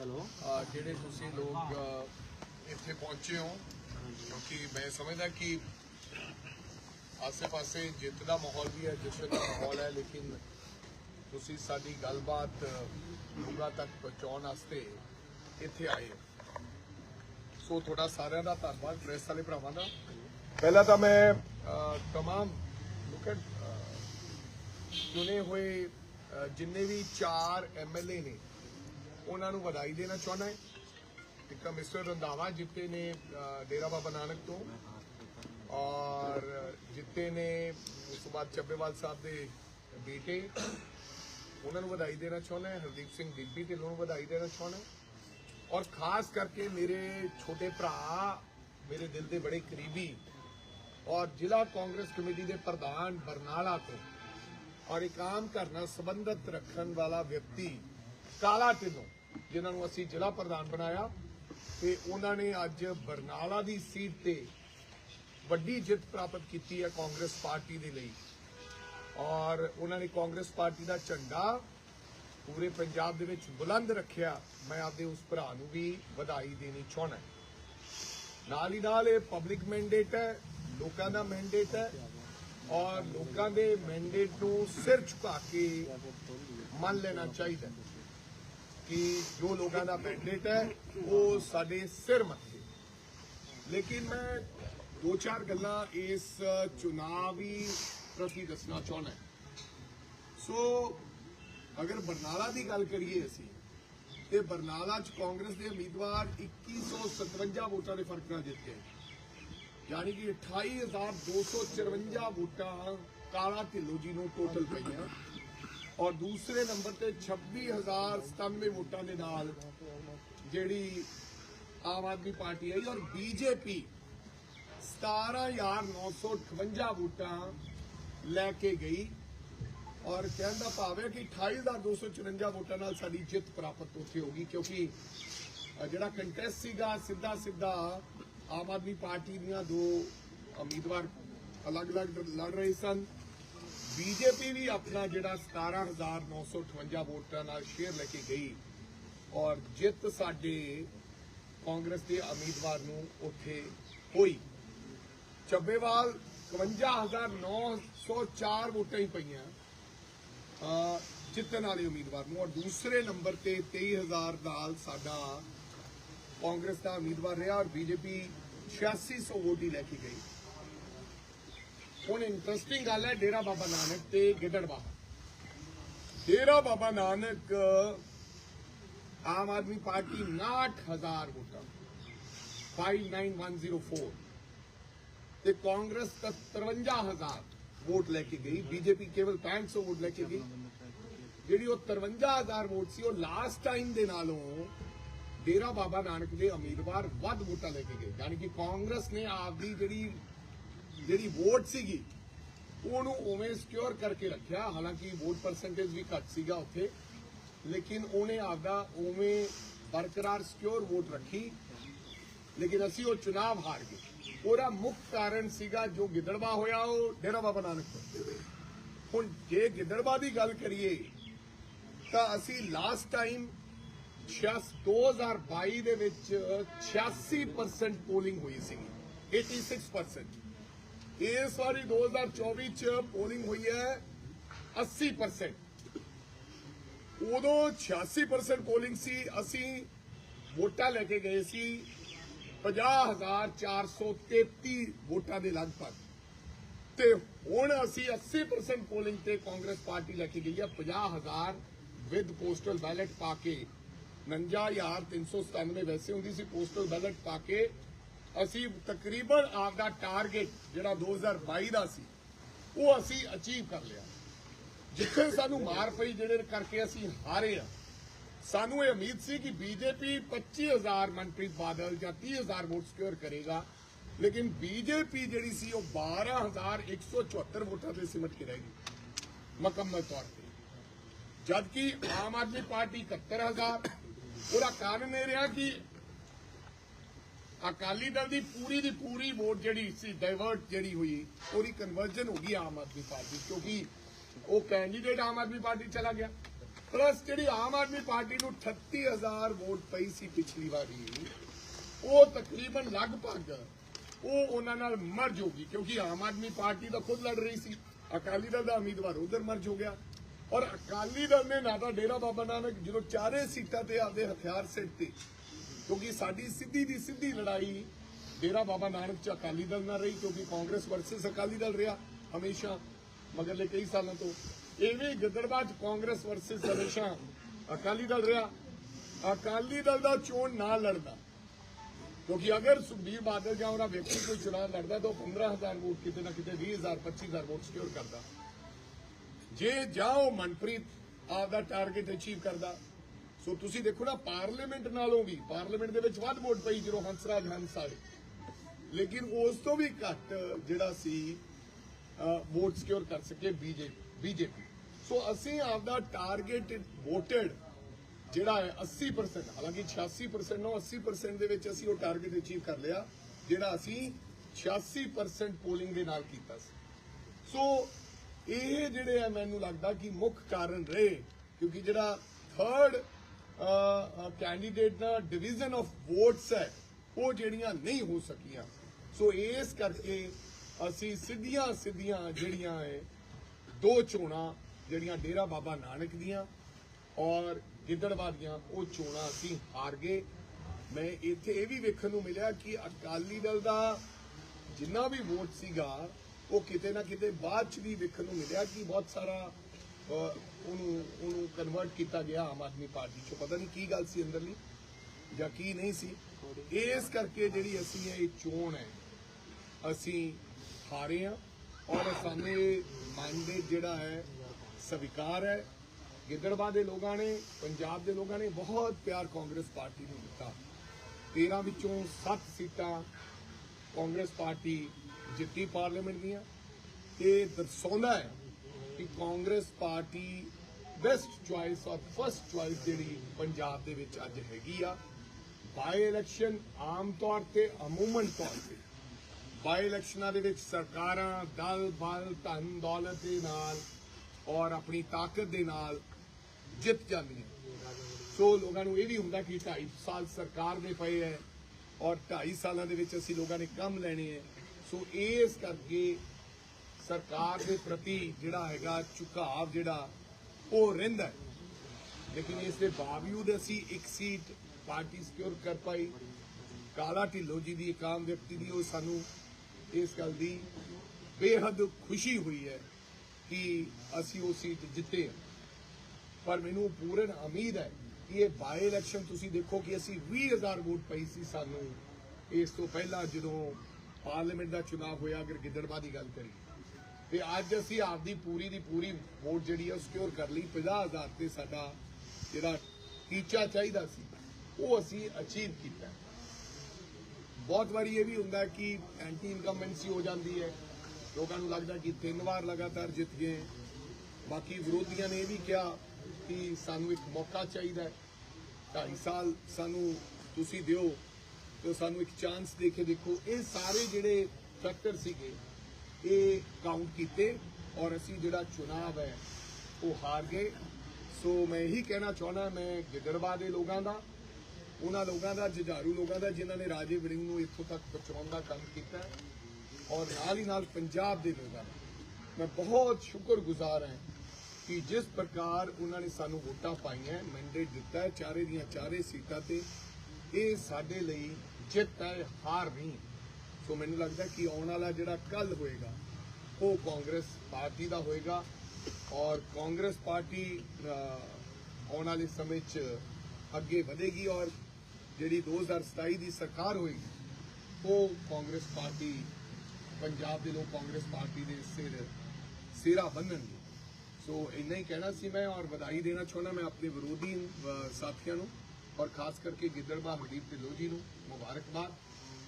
Hello. ਜਿਹੜੇ ਤੁਸੀਂ ਲੋਕ ਅਹ, ਇੱਥੇ ਪਹੁੰਚੇ ਹੋ ਕਿਉਂਕਿ ਮੈਂ ਸਮਝਦਾ ਕਿ ਆਸੇ-ਪਾਸੇ ਜਿੱਤ ਦਾ ਮਾਹੌਲ ਵੀ ਹੈ ਜਿੱਤ ਦਾ ਮਾਹੌਲ ਹੈ ਲੇਕਿਨ ਤੁਸੀਂ ਸਾਡੀ ਗੱਲਬਾਤ ਲੋਕਾਂ ਤੱਕ ਪਹੁੰਚਾਉਣ ਵਾਸਤੇ ਇੱਥੇ ਆਏ ਹੋ। ਸੋ ਤੁਹਾਡਾ ਸਾਰਿਆਂ ਦਾ ਧੰਨਵਾਦ ਪ੍ਰੈਸ ਵਾਲੇ ਭਰਾਵਾਂ ਦਾ। ਪਹਿਲਾਂ ਤਾਂ ਮੈਂ ਅਹ, ਤਮਾਮ ਲੁੱਕ ਐਟ ਚੁਣੇ ਹੋਏ ਅਹ, ਜਿੰਨੇ ਵੀ ਚਾਰ ਐਮਐਲਏ ਨੇ ਉਹਨਾਂ ਨੂੰ ਵਧਾਈ ਦੇਣਾ ਚਾਹੁੰਦਾ ਹੈ। ਇੱਕ ਮਿਸਟਰ ਰੰਧਾਵਾ ਜਿੱਤੇ ਨੇ ਡੇਰਾ ਬਾਬਾ ਨਾਨਕ ਤੋਂ। ਔਰ ਜਿੱਤੇ ਨੇ ਉਸ ਤੋਂ ਬਾਅਦ ਚੱਬੇਵਾਲ ਸਾਹਿਬ ਦੇ ਬੇਟੇ। ਉਹਨਾਂ ਨੂੰ ਵਧਾਈ ਦੇਣਾ ਚਾਹੁੰਦਾ ਹੈ। ਹਰਦੀਪ ਸਿੰਘ ਦਿੱਬੀ ਤੇ ਨੂੰ ਵਧਾਈ ਦੇਣਾ ਚਾਹੁੰਦਾ ਔਰ ਖਾਸ ਕਰਕੇ ਮੇਰੇ ਛੋਟੇ ਭਰਾ, ਮੇਰੇ ਦਿਲ ਦੇ ਬੜੇ ਕਰੀਬੀ ਔਰ ਜ਼ਿਲ੍ਹਾ ਕਾਂਗਰਸ ਕਮੇਟੀ ਦੇ ਪ੍ਰਧਾਨ ਬਰਨਾਲਾ ਤੋਂ ਔਰ ਇੱਕ ਆਮ ਘਰ ਨਾਲ ਸੰਬੰਧਤ ਰੱਖਣ ਵਾਲਾ ਵਿਅਕਤੀ ਕਾਲਾ ਢਿੱਲੋਂ। ਜਿਨ੍ਹਾਂ ਨੂੰ ਅਸੀਂ ਜ਼ਿਲ੍ਹਾ ਪ੍ਰਧਾਨ ਬਣਾਇਆ ਤੇ ਉਹਨਾਂ ਨੇ ਅੱਜ ਬਰਨਾਲਾ ਦੀ ਸੀਟ ਤੇ ਵੱਡੀ ਜਿੱਤ ਪ੍ਰਾਪਤ ਕੀਤੀ ਹੈ ਕਾਂਗਰਸ ਪਾਰਟੀ ਦੇ ਲਈ। ਔਰ ਉਹਨਾਂ ਨੇ ਕਾਂਗਰਸ ਪਾਰਟੀ ਦਾ ਝੰਡਾ ਪੂਰੇ ਪੰਜਾਬ ਦੇ ਵਿੱਚ ਬੁਲੰਦ ਰੱਖਿਆ। ਮੈਂ ਆਪਦੇ ਉਸ ਭਰਾ ਨੂੰ ਵੀ ਵਧਾਈ ਦੇਣੀ ਚਾਹੁੰਦਾ ਨਾਲ ਹੀ ਨਾਲ ਇਹ ਪਬਲਿਕ ਮੈਂਡੇਟ ਹੈ, ਲੋਕਾਂ ਦਾ ਮੈਂਡੇਟ ਹੈ ਔਰ ਲੋਕਾਂ ਦੇ ਮੈਂਡੇਟ ਨੂੰ ਸਿਰ ਝੁਕਾ ਕੇ ਮੰਨ ਲੈਣਾ ਚਾਹੀਦਾ ਕਿ ਜੋ ਲੋਕਾਂ ਦਾ ਮੈਂਡੇਟ ਹੈ, ਉਹ ਸਾਡੇ ਸਿਰ ਮੱਥੇ। ਲੇਕਿਨ ਮੈਂ ਦੋ ਚਾਰ ਗੱਲਾਂ ਇਸ ਚੁਣਾਵੀ ਪ੍ਰਤੀ ਦੱਸਣਾ ਚਾਹੁੰਦਾ ਸੋ ਅਗਰ ਬਰਨਾਲਾ ਦੀ ਗੱਲ ਕਰੀਏ ਅਸੀਂ, ਤੇ ਬਰਨਾਲਾ ਚ ਕਾਂਗਰਸ ਦੇ ਉਮੀਦਵਾਰ 2157 ਵੋਟਾਂ ਦੇ ਫ਼ਰਕ ਨਾਲ ਜਿੱਤ ਗਏ। ਯਾਨੀ ਕਿ 28254 ਵੋਟਾਂ ਕਾਲਾ ਢਿੱਲੋਂ ਜੀ ਨੂੰ ਟੋਟਲ ਪਈਆਂ। ਔਰ ਦੂਸਰੇ ਨੰਬਰ ਤੇ 26097 ਵੋਟਾਂ ਦੇ ਨਾਲ ਜਿਹੜੀ ਆਮ ਆਦਮੀ ਪਾਰਟੀ ਆਈ ਔਰ ਬੀਜੇਪੀ 17958 ਵੋਟਾਂ ਲੈ ਕੇ ਗਈ। ਔਰ ਕਹਿਣ ਦਾ ਭਾਵ ਹੈ ਕਿ 28254 ਵੋਟਾਂ ਨਾਲ ਸਾਡੀ ਜਿੱਤ ਪ੍ਰਾਪਤ ਉੱਥੇ ਹੋਗੀ ਕਿਉਂਕਿ ਜਿਹੜਾ ਕੰਟੈਸਟ ਸੀਗਾ, ਸਿੱਧਾ ਸਿੱਧਾ ਆਮ ਆਦਮੀ ਪਾਰਟੀ ਦੀਆਂ ਦੋ ਉਮੀਦਵਾਰ ਅਲੱਗ-ਅਲੱਗ ਲੜ ਰਹੇ ਸਨ। ਬੀਜੇਪੀ ਵੀ ਆਪਣਾ ਜਿਹੜਾ 17958 ਵੋਟਾਂ ਨਾਲ ਸ਼ੇਅਰ ਲੈ ਕੇ ਗਈ ਔਰ ਜਿੱਤ ਸਾਡੇ ਕਾਂਗਰਸ ਦੇ ਉਮੀਦਵਾਰ ਨੂੰ ਉੱਥੇ ਹੋਈ। ਚੱਬੇਵਾਲ 51904 ਵੋਟਾਂ ਹੀ ਪਈਆਂ ਜਿੱਤਣ ਵਾਲੇ ਉਮੀਦਵਾਰ ਨੂੰ ਔਰ ਦੂਸਰੇ ਨੰਬਰ ਤੇ 23000 ਨਾਲ ਸਾਡਾ ਕਾਂਗਰਸ ਦਾ ਉਮੀਦਵਾਰ ਰਿਹਾ ਔਰ ਬੀਜੇਪੀ 8600 ਵੋਟ ਹੀ ਲੈ ਕੇ ਗਈ। ਹੁਣ ਇੰਟਰਸਟਿੰਗ ਗੱਲ ਹੈ, ਡੇਰਾ ਬਾਬਾ ਨਾਨਕ ਤੇ ਗਿੱਦੜਵਾ ਡੇਰਾ ਬਾਬਾ ਨਾਨਕ, ਆਮ ਆਦਮੀ ਪਾਰਟੀ 69000 ਵੋਟਾਂ। 59104 ਤੇ ਕਾਂਗਰਸ 53000 ਵੋਟ ਲੈ ਕੇ ਗਈ। ਬੀਜੇਪੀ ਕੇਵਲ 6500 ਵੋਟ ਲੈ ਕੇ ਗਈ। ਜਿਹੜੀ ਉਹ 53000 ਵੋਟ ਸੀ, ਉਹ ਲਾਸਟ ਟਾਈਮ ਦੇ ਨਾਲੋਂ ਡੇਰਾ ਬਾਬਾ ਨਾਨਕ ਦੇ ਉਮੀਦਵਾਰ ਵੱਧ ਵੋਟਾਂ ਲੈ ਕੇ ਗਏ। ਯਾਨੀ ਕਿ ਕਾਂਗਰਸ ਨੇ ਆਪਦੀ ਜਿਹੜੀ ਜਿਹੜੀ ਵੋਟ ਸੀਗੀ, ਉਹਨੂੰ ਉਵੇਂ ਸਿਕਿਉਰ ਕਰਕੇ ਰੱਖਿਆ। ਹਾਲਾਂਕਿ ਵੋਟ ਪਰਸੈਂਟੇਜ ਵੀ ਘੱਟ ਸੀਗਾ ਉੱਥੇ, ਲੇਕਿਨ ਉਹਨੇ ਆਪਦਾ ਉਵੇਂ ਬਰਕਰਾਰ ਸਿਕਿਉਰ ਵੋਟ ਰੱਖੀ। ਲੇਕਿਨ ਅਸੀਂ ਉਹ ਚੁਣਾਵ ਹਾਰ ਗਏ। ਉਹਦਾ ਮੁੱਖ ਕਾਰਨ ਸੀਗਾ ਜੋ ਗਿੱਦੜਵਾ ਹੋਇਆ, ਉਹ ਡੇਰਾ ਬਾਬਾ ਨਾਨਕ ਹੁਣ ਜੇ ਗਿੱਦੜਵਾ ਦੀ ਗੱਲ ਕਰੀਏ, ਤਾਂ ਅਸੀਂ ਲਾਸਟ ਟਾਈਮ 2022 ਦੇ ਵਿੱਚ 86% ਪੋਲਿੰਗ ਹੋਈ ਸੀਗੀ 86% ਇਸ ਵਾਰੀ 2024 ਚ ਪੋਲਿੰਗ ਹੋਈ ਹੈ 80% ਉਦੋਂ 86% ਪੋਲਿੰਗ ਸੀ, ਅਸੀਂ ਵੋਟਾਂ ਲੈ ਕੇ ਗਏ ਸੀ 50433 ਵੋਟਾਂ ਦੇ ਲਗਭਗ। ਤੇ ਹੁਣ ਅਸੀਂ 80% ਪੋਲਿੰਗ ਤੇ ਕਾਂਗਰਸ ਪਾਰਟੀ ਲੈ ਕੇ ਗਈ ਹੈ 50000 ਵਿਦ ਪੋਸਟਲ ਬੈਲਟ ਪਾ ਕੇ। 59397 ਵੈਸੇ ਹੁੰਦੀ ਸੀ ਪੋਸਟਲ ਬੈਲਟ ਪਾ ਕੇ ਅਸੀਂ ਤਕਰੀਬਨ ਆਪਦਾ ਟਾਰਗੇਟ ਜਿਹੜਾ 2022 ਦਾ ਸੀ, ਉਹ ਅਸੀਂ ਅਚੀਵ ਕਰ ਲਿਆ। ਜਿੱਥੇ ਸਾਨੂੰ ਮਾਰ ਪਈ ਜਿਹੜੇ ਕਰਕੇ ਅਸੀਂ ਹਾਰੇ ਆ, ਸਾਨੂੰ ਇਹ ਉਮੀਦ ਸੀ ਕਿ ਬੀਜੇਪੀ 25000 ਮਨਪ੍ਰੀਤ ਬਾਦਲ ਜਾਂ 30000 ਵੋਟ ਸਿਕਿਉਰ ਕਰੇਗਾ, ਲੇਕਿਨ ਬੀਜੇਪੀ ਜਿਹੜੀ ਸੀ ਉਹ 12174 ਵੋਟਾਂ ਤੇ ਸਿਮਟ ਕੇ ਰਹਿ ਗਈ, ਮੁਕੰਮਲ ਤੌਰ ਤੇ। ਜਦਕਿ ਆਮ ਆਦਮੀ ਪਾਰਟੀ 71000 ਉਹਦਾ ਕਾਰਨ ਇਹ ਰਿਹਾ ਕਿ ਅਕਾਲੀ ਦਲ ਦੀ ਪੂਰੀ ਦੀ ਪੂਰੀ ਵੋਟ ਜਿਹੜੀ ਸੀ ਡਾਇਵਰਟ ਜਿਹੜੀ ਹੋਈ, ਉਹਦੀ ਕਨਵਰਜਨ ਹੋ ਗਈ ਆਮ ਆਦਮੀ ਪਾਰਟੀ, ਕਿਉਂਕਿ ਉਹ ਕੈਂਡੀਡੇਟ ਆਮ ਆਦਮੀ ਪਾਰਟੀ ਚਲਾ ਗਿਆ। ਪਲੱਸ ਜਿਹੜੀ ਆਮ ਆਦਮੀ ਪਾਰਟੀ ਨੂੰ 38000 ਵੋਟ ਪਈ ਸੀ ਪਿਛਲੀ ਵਾਰੀ, ਉਹ ਤਕਰੀਬਨ ਲਗਭਗ ਉਹ ਉਹਨਾਂ ਨਾਲ ਮਰਜ ਹੋ ਗਈ, ਕਿਉਂਕਿ ਆਮ ਆਦਮੀ ਪਾਰਟੀ ਤਾਂ ਖੁਦ ਲੜ ਰਹੀ ਸੀ। ਅਕਾਲੀ ਦਲ ਦਾ ਉਮੀਦਵਾਰ ਉਧਰ ਮਰਜ ਹੋ ਗਿਆ। ਔਰ ਅਕਾਲੀ ਦਲ ਨੇ ਨਾ ਤਾਂ ਡੇਰਾ ਬਾਬਾ ਨਾਨਕ, ਜਦੋਂ ਚਾਰੇ ਸੀਟਾਂ ਤੇ ਆਪਦੇ ਹਥਿਆਰ ਸਿੱਟ ਤੇ ਕਿਉਂਕਿ ਸਾਡੀ ਸਿੱਧੀ ਦੀ ਸਿੱਧੀ ਲੜਾਈ ਡੇਰਾ ਬਾਬਾ ਨਾਨਕ ਚ ਅਕਾਲੀ ਦਲ ਨਾਲ ਰਹੀ, ਕਿਉਂਕਿ ਕਾਂਗਰਸ ਵਰਸਸ ਅਕਾਲੀ ਦਲ ਰਿਹਾ ਹਮੇਸ਼ਾ ਮਗਰਲੇ ਕਈ ਸਾਲਾਂ ਤੋਂ। ਐਵੇਂ ਗਿੱਦੜਬਾਹ ਚ ਕਾਂਗਰਸ ਵਰਸਸ ਹਮੇਸ਼ਾ ਅਕਾਲੀ ਦਲ ਰਿਹਾ। ਅਕਾਲੀ ਦਲ ਦਾ ਚੋਣ ਨਾ ਲੜਦਾ। ਕਿਉਂਕਿ ਅਗਰ ਸੁਖਬੀਰ ਬਾਦਲ ਜਾਂ ਉਹਦਾ ਵਿਅਕਤੀ ਕੋਈ ਚੁਣਾਵ ਲੜਦਾ, ਤਾਂ ਉਹ 15000 ਵੋਟ ਕਿਤੇ ਨਾ ਕਿਤੇ 20000 25000 ਵੋਟ ਸਿਕਿਉਰ ਕਰਦਾ। ਜੇ ਜਾਓ ਮਨਪ੍ਰੀਤ ਆਪ ਦਾ ਟਾਰਗੇਟ ਅਚੀਵ ਕਰਦਾ ਸੋ ਤੁਸੀਂ ਦੇਖੋ ਨਾ, ਪਾਰਲੀਮੈਂਟ ਨਾਲੋਂ ਵੀ, ਪਾਰਲੀਮੈਂਟ ਦੇ ਵਿੱਚ ਵੱਧ ਵੋਟ ਪਈ ਜਦੋਂ ਹੰਸਰਾਜ ਹੰਸ ਆਏ ਲੇਕਿਨ ਉਸ ਤੋਂ ਵੀ ਘੱਟ ਜਿਹੜਾ ਸੀ ਵੋਟ ਸਿਕਿਉਰ ਕਰ ਸਕੇ ਬੀਜੇਪੀ ਬੀਜੇਪੀ। ਸੋ ਅਸੀਂ ਆਪਦਾ ਟਾਰਗੇਟ ਵੋਟਡ ਜਿਹੜਾ ਹੈ 80% ਹਾਲਾਂਕਿ 86% ਨੂੰ 80% ਦੇ ਵਿੱਚ ਅਸੀਂ ਉਹ ਟਾਰਗੇਟ ਅਚੀਵ ਕਰ ਲਿਆ, ਜਿਹੜਾ ਅਸੀਂ 86% ਪੋਲਿੰਗ ਦੇ ਨਾਲ ਕੀਤਾ ਸੀ। ਸੋ ਇਹ ਜਿਹੜੇ ਆ, ਮੈਨੂੰ ਲੱਗਦਾ ਕਿ ਮੁੱਖ ਕਾਰਨ ਰਹੇ, ਕਿਉਂਕਿ ਜਿਹੜਾ ਥਰਡ ਕੈਂਡੀਡੇਟ ਦਾ ਡਿਵੀਜ਼ਨ ਆਫ ਵੋਟਸ ਹੈ, ਉਹ ਜਿਹੜੀਆਂ ਨਹੀਂ ਹੋ ਸਕੀਆਂ। ਸੋ ਇਸ ਕਰਕੇ ਅਸੀਂ ਸਿੱਧੀਆਂ ਸਿੱਧੀਆਂ ਜਿਹੜੀਆਂ ਹੈ ਦੋ ਚੋਣਾਂ ਜਿਹੜੀਆਂ ਡੇਰਾ ਬਾਬਾ ਨਾਨਕ ਦੀਆਂ ਔਰ ਗਿੱਦੜਵਾ ਦੀਆਂ, ਉਹ ਚੋਣਾਂ ਅਸੀਂ ਹਾਰ ਗਏ। ਮੈਂ ਇੱਥੇ ਇਹ ਵੀ ਵੇਖਣ ਨੂੰ ਮਿਲਿਆ ਕਿ ਅਕਾਲੀ ਦਲ ਦਾ ਜਿੰਨਾ ਵੀ ਵੋਟ ਸੀਗਾ, ਉਹ ਕਿਤੇ ਨਾ ਕਿਤੇ ਬਾਅਦ ਚ ਵੀ ਵੇਖਣ ਨੂੰ ਮਿਲਿਆ ਕਿ ਬਹੁਤ ਸਾਰਾ ਉਹਨੂੰ ਉਹਨੂੰ ਕਨਵਰਟ ਕੀਤਾ ਗਿਆ ਆਮ ਆਦਮੀ ਪਾਰਟੀ ਚ। ਪਤਾ ਨਹੀਂ ਕੀ ਗੱਲ ਸੀ ਅੰਦਰਲੀ ਜਾਂ ਕੀ ਨਹੀਂ ਸੀ। ਇਸ ਕਰਕੇ ਜਿਹੜੀ ਅਸੀਂ ਇਹ ਚੋਣ ਹੈ, ਅਸੀਂ ਹਾਰੇ ਹਾਂ ਔਰ ਸਾਹਮਣੇ ਮੈਂਡੇਟ ਜਿਹੜਾ ਹੈ, ਸਵੀਕਾਰ ਹੈ। ਗਿੱਦੜਵਾ ਦੇ ਲੋਕਾਂ ਨੇ, ਪੰਜਾਬ ਦੇ ਲੋਕਾਂ ਨੇ ਬਹੁਤ ਪਿਆਰ ਕਾਂਗਰਸ ਪਾਰਟੀ ਨੂੰ ਦਿੱਤਾ। 13 ਵਿੱਚੋਂ 7 ਸੀਟਾਂ ਕਾਂਗਰਸ ਪਾਰਟੀ ਜਿੱਤੀ ਪਾਰਲੀਮੈਂਟ ਦੀਆਂ। ਇਹ ਦਰਸਾਉਂਦਾ ਹੈ ਕਿ ਕਾਂਗਰਸ ਪਾਰਟੀ ਬੈਸਟ ਚੁਆਇਸ ਔਰ ਫਰਸਟ ਚੁਆਇਸ ਜਿਹੜੀ ਪੰਜਾਬ ਦੇ ਵਿੱਚ ਅੱਜ ਹੈਗੀ ਆ ਬਾਈ ਇਲੈਕਸ਼ਨ ਆਮ ਤੌਰ ਤੇ, ਅਮੂਮਨ ਤੌਰ ਤੇ ਬਾਈ ਇਲੈਕਸ਼ਨਾਂ ਦੇ ਵਿੱਚ ਸਰਕਾਰਾਂ ਦਲ, ਬਲ, ਧਨ, ਦੌਲਤ ਦੇ ਨਾਲ ਔਰ ਆਪਣੀ ਤਾਕਤ ਦੇ ਨਾਲ ਜਿੱਤ ਜਾਂਦੀਆਂ। ਸੋ ਲੋਕਾਂ ਨੂੰ ਇਹ ਵੀ ਹੁੰਦਾ ਕਿ 2.5 ਸਾਲ ਸਰਕਾਰ ਦੇ ਪਏ ਹੈ ਔਰ 2.5 ਸਾਲਾਂ ਦੇ ਵਿੱਚ ਅਸੀਂ ਲੋਕਾਂ ਨੇ ਕੰਮ ਲੈਣੇ ਹੈ। ਸੋ ਇਸ ਕਰਕੇ ਸਰਕਾਰ ਦੇ ਪ੍ਰਤੀ ਜਿਹੜਾ ਹੈਗਾ ਝੁਕਾਵ ਜਿਹੜਾ, ਉਹ ਰਹਿੰਦਾ ਹੈ। ਲੇਕਿਨ ਇਸ ਦੇ ਬਾਵਜੂਦ ਅਸੀਂ ਇੱਕ ਸੀਟ ਪਾਰਟੀ ਸਿਕਿਉਰ ਕਰ ਪਾਈ। ਕਾਲਾ ਢਿੱਲੋਂ ਜੀ ਦੀ ਇੱਕ ਆਮ ਵਿਅਕਤੀ ਦੀ ਉਹ ਸਾਨੂੰ ਇਸ ਗੱਲ ਦੀ ਬੇਹੱਦ ਖੁਸ਼ੀ ਹੋਈ ਹੈ ਕਿ ਅਸੀਂ ਉਹ ਸੀਟ ਜਿੱਤੇ ਹਾਂ। ਪਰ ਮੈਨੂੰ ਪੂਰਨ ਉਮੀਦ ਹੈ ਕਿ ਇਹ ਬਾਈ ਇਲੈਕਸ਼ਨ ਤੁਸੀਂ ਦੇਖੋ ਕਿ ਅਸੀਂ 20000 ਵੋਟ ਪਈ ਸੀ ਸਾਨੂੰ। ਇਸ ਤੋਂ ਪਹਿਲਾਂ ਜਦੋਂ ਪਾਰਲੀਮੈਂਟ ਦਾ ਚੁਣਾਵ ਹੋਇਆ, ਅਗਰ ਗਿੱਦੜਬਾ ਦੀ ਗੱਲ ਕਰੀਏ। ਤੇ ਅੱਜ ਅਸੀਂ ਆਪਦੀ ਪੂਰੀ ਦੀ ਪੂਰੀ ਵੋਟ ਜਿਹੜੀ ਹੈ ਸਿਕਿਉਰ ਕਰ ਲਈ। 50000 ਤੇ ਸਾਡਾ ਜਿਹੜਾ ਟੀਚਾ ਚਾਹੀਦਾ ਸੀ, ਉਹ ਅਸੀਂ ਅਚੀਵ ਕੀਤਾ। ਬਹੁਤ ਵਾਰੀ ਇਹ ਵੀ ਹੁੰਦਾ ਕਿ ਐਂਟੀ ਇਨਕਮਬੈਂਸੀ ਹੋ ਜਾਂਦੀ ਹੈ। ਲੋਕਾਂ ਨੂੰ ਲੱਗਦਾ ਕਿ ਤਿੰਨ ਵਾਰ ਲਗਾਤਾਰ ਜਿੱਤ ਗਏ। ਬਾਕੀ ਵਿਰੋਧੀਆਂ ਨੇ ਇਹ ਵੀ ਕਿਹਾ ਕਿ ਸਾਨੂੰ ਇੱਕ ਮੌਕਾ ਚਾਹੀਦਾ ਹੈ। 2.5 ਸਾਲ ਸਾਨੂੰ ਤੁਸੀਂ ਦਿਓ ਤੇ ਸਾਨੂੰ ਇੱਕ ਚਾਂਸ ਦੇ ਕੇ ਦੇਖੋ। ਇਹ ਸਾਰੇ ਜਿਹੜੇ ਫੈਕਟਰ ਸੀਗੇ ਇਹ ਕਾਊਂਟ ਕੀਤੇ ਔਰ ਅਸੀਂ ਜਿਹੜਾ ਚੁਣਾਵ ਹੈ, ਉਹ ਹਾਰ ਗਏ। ਸੋ ਮੈਂ ਇਹੀ ਕਹਿਣਾ ਚਾਹੁੰਦਾ, ਮੈਂ ਗਿੱਦੜਬਾਹ ਦੇ ਲੋਕਾਂ ਦਾ, ਉਹਨਾਂ ਲੋਕਾਂ ਦਾ, ਜੁਝਾਰੂ ਲੋਕਾਂ ਦਾ, ਜਿਨ੍ਹਾਂ ਨੇ ਰਾਜੇ ਵੜਿੰਗ ਨੂੰ ਇੱਥੋਂ ਤੱਕ ਪਹੁੰਚਾਉਣ ਦਾ ਕੰਮ ਕੀਤਾ ਔਰ ਨਾਲ ਹੀ ਨਾਲ ਪੰਜਾਬ ਦੇ ਲੋਕਾਂ ਦਾ। ਮੈਂ ਬਹੁਤ ਸ਼ੁਕਰਗੁਜ਼ਾਰ ਹਾਂ ਕਿ ਜਿਸ ਪ੍ਰਕਾਰ ਉਹਨਾਂ ਨੇ ਸਾਨੂੰ ਵੋਟਾਂ ਪਾਈਆਂ ਮੈਂਡੇਟ ਦਿੱਤਾ ਚਾਰੇ ਦੀਆਂ ਚਾਰੇ ਸੀਟਾਂ ਤੇ, ਇਹ ਸਾਡੇ ਲਈ ਜਿੱਤ ਹੈ, ਹਾਰ ਨਹੀਂ। ਸੋ ਮੈਨੂੰ ਲੱਗਦਾ ਕਿ ਆਉਣ ਵਾਲਾ ਜਿਹੜਾ ਕੱਲ ਹੋਏਗਾ, ਉਹ ਕਾਂਗਰਸ ਪਾਰਟੀ ਦਾ ਹੋਏਗਾ ਔਰ ਕਾਂਗਰਸ ਪਾਰਟੀ ਆਉਣ ਵਾਲੇ ਸਮੇਂ 'ਚ ਅੱਗੇ ਵਧੇਗੀ ਔਰ ਜਿਹੜੀ 2027 ਦੀ ਸਰਕਾਰ ਹੋਏਗੀ ਉਹ ਕਾਂਗਰਸ ਪਾਰਟੀ, ਪੰਜਾਬ ਦੇ ਲੋਕ ਕਾਂਗਰਸ ਪਾਰਟੀ ਦੇ ਸਿਰ ਸਿਰਾ ਬੰਨਣਗੇ। ਸੋ ਇੰਨਾ ਹੀ ਕਹਿਣਾ ਸੀ ਮੈਂ ਔਰ ਵਧਾਈ ਦੇਣਾ ਚਾਹੁੰਦਾ ਮੈਂ ਆਪਣੇ ਵਿਰੋਧੀ ਸਾਥੀਆਂ ਨੂੰ ਔਰ ਖਾਸ ਕਰਕੇ ਗਿੱਦੜਬਾਹ ਹਰਦੀਪ ਢਿੱਲੋਂ ਜੀ ਨੂੰ ਮੁਬਾਰਕਬਾਦ।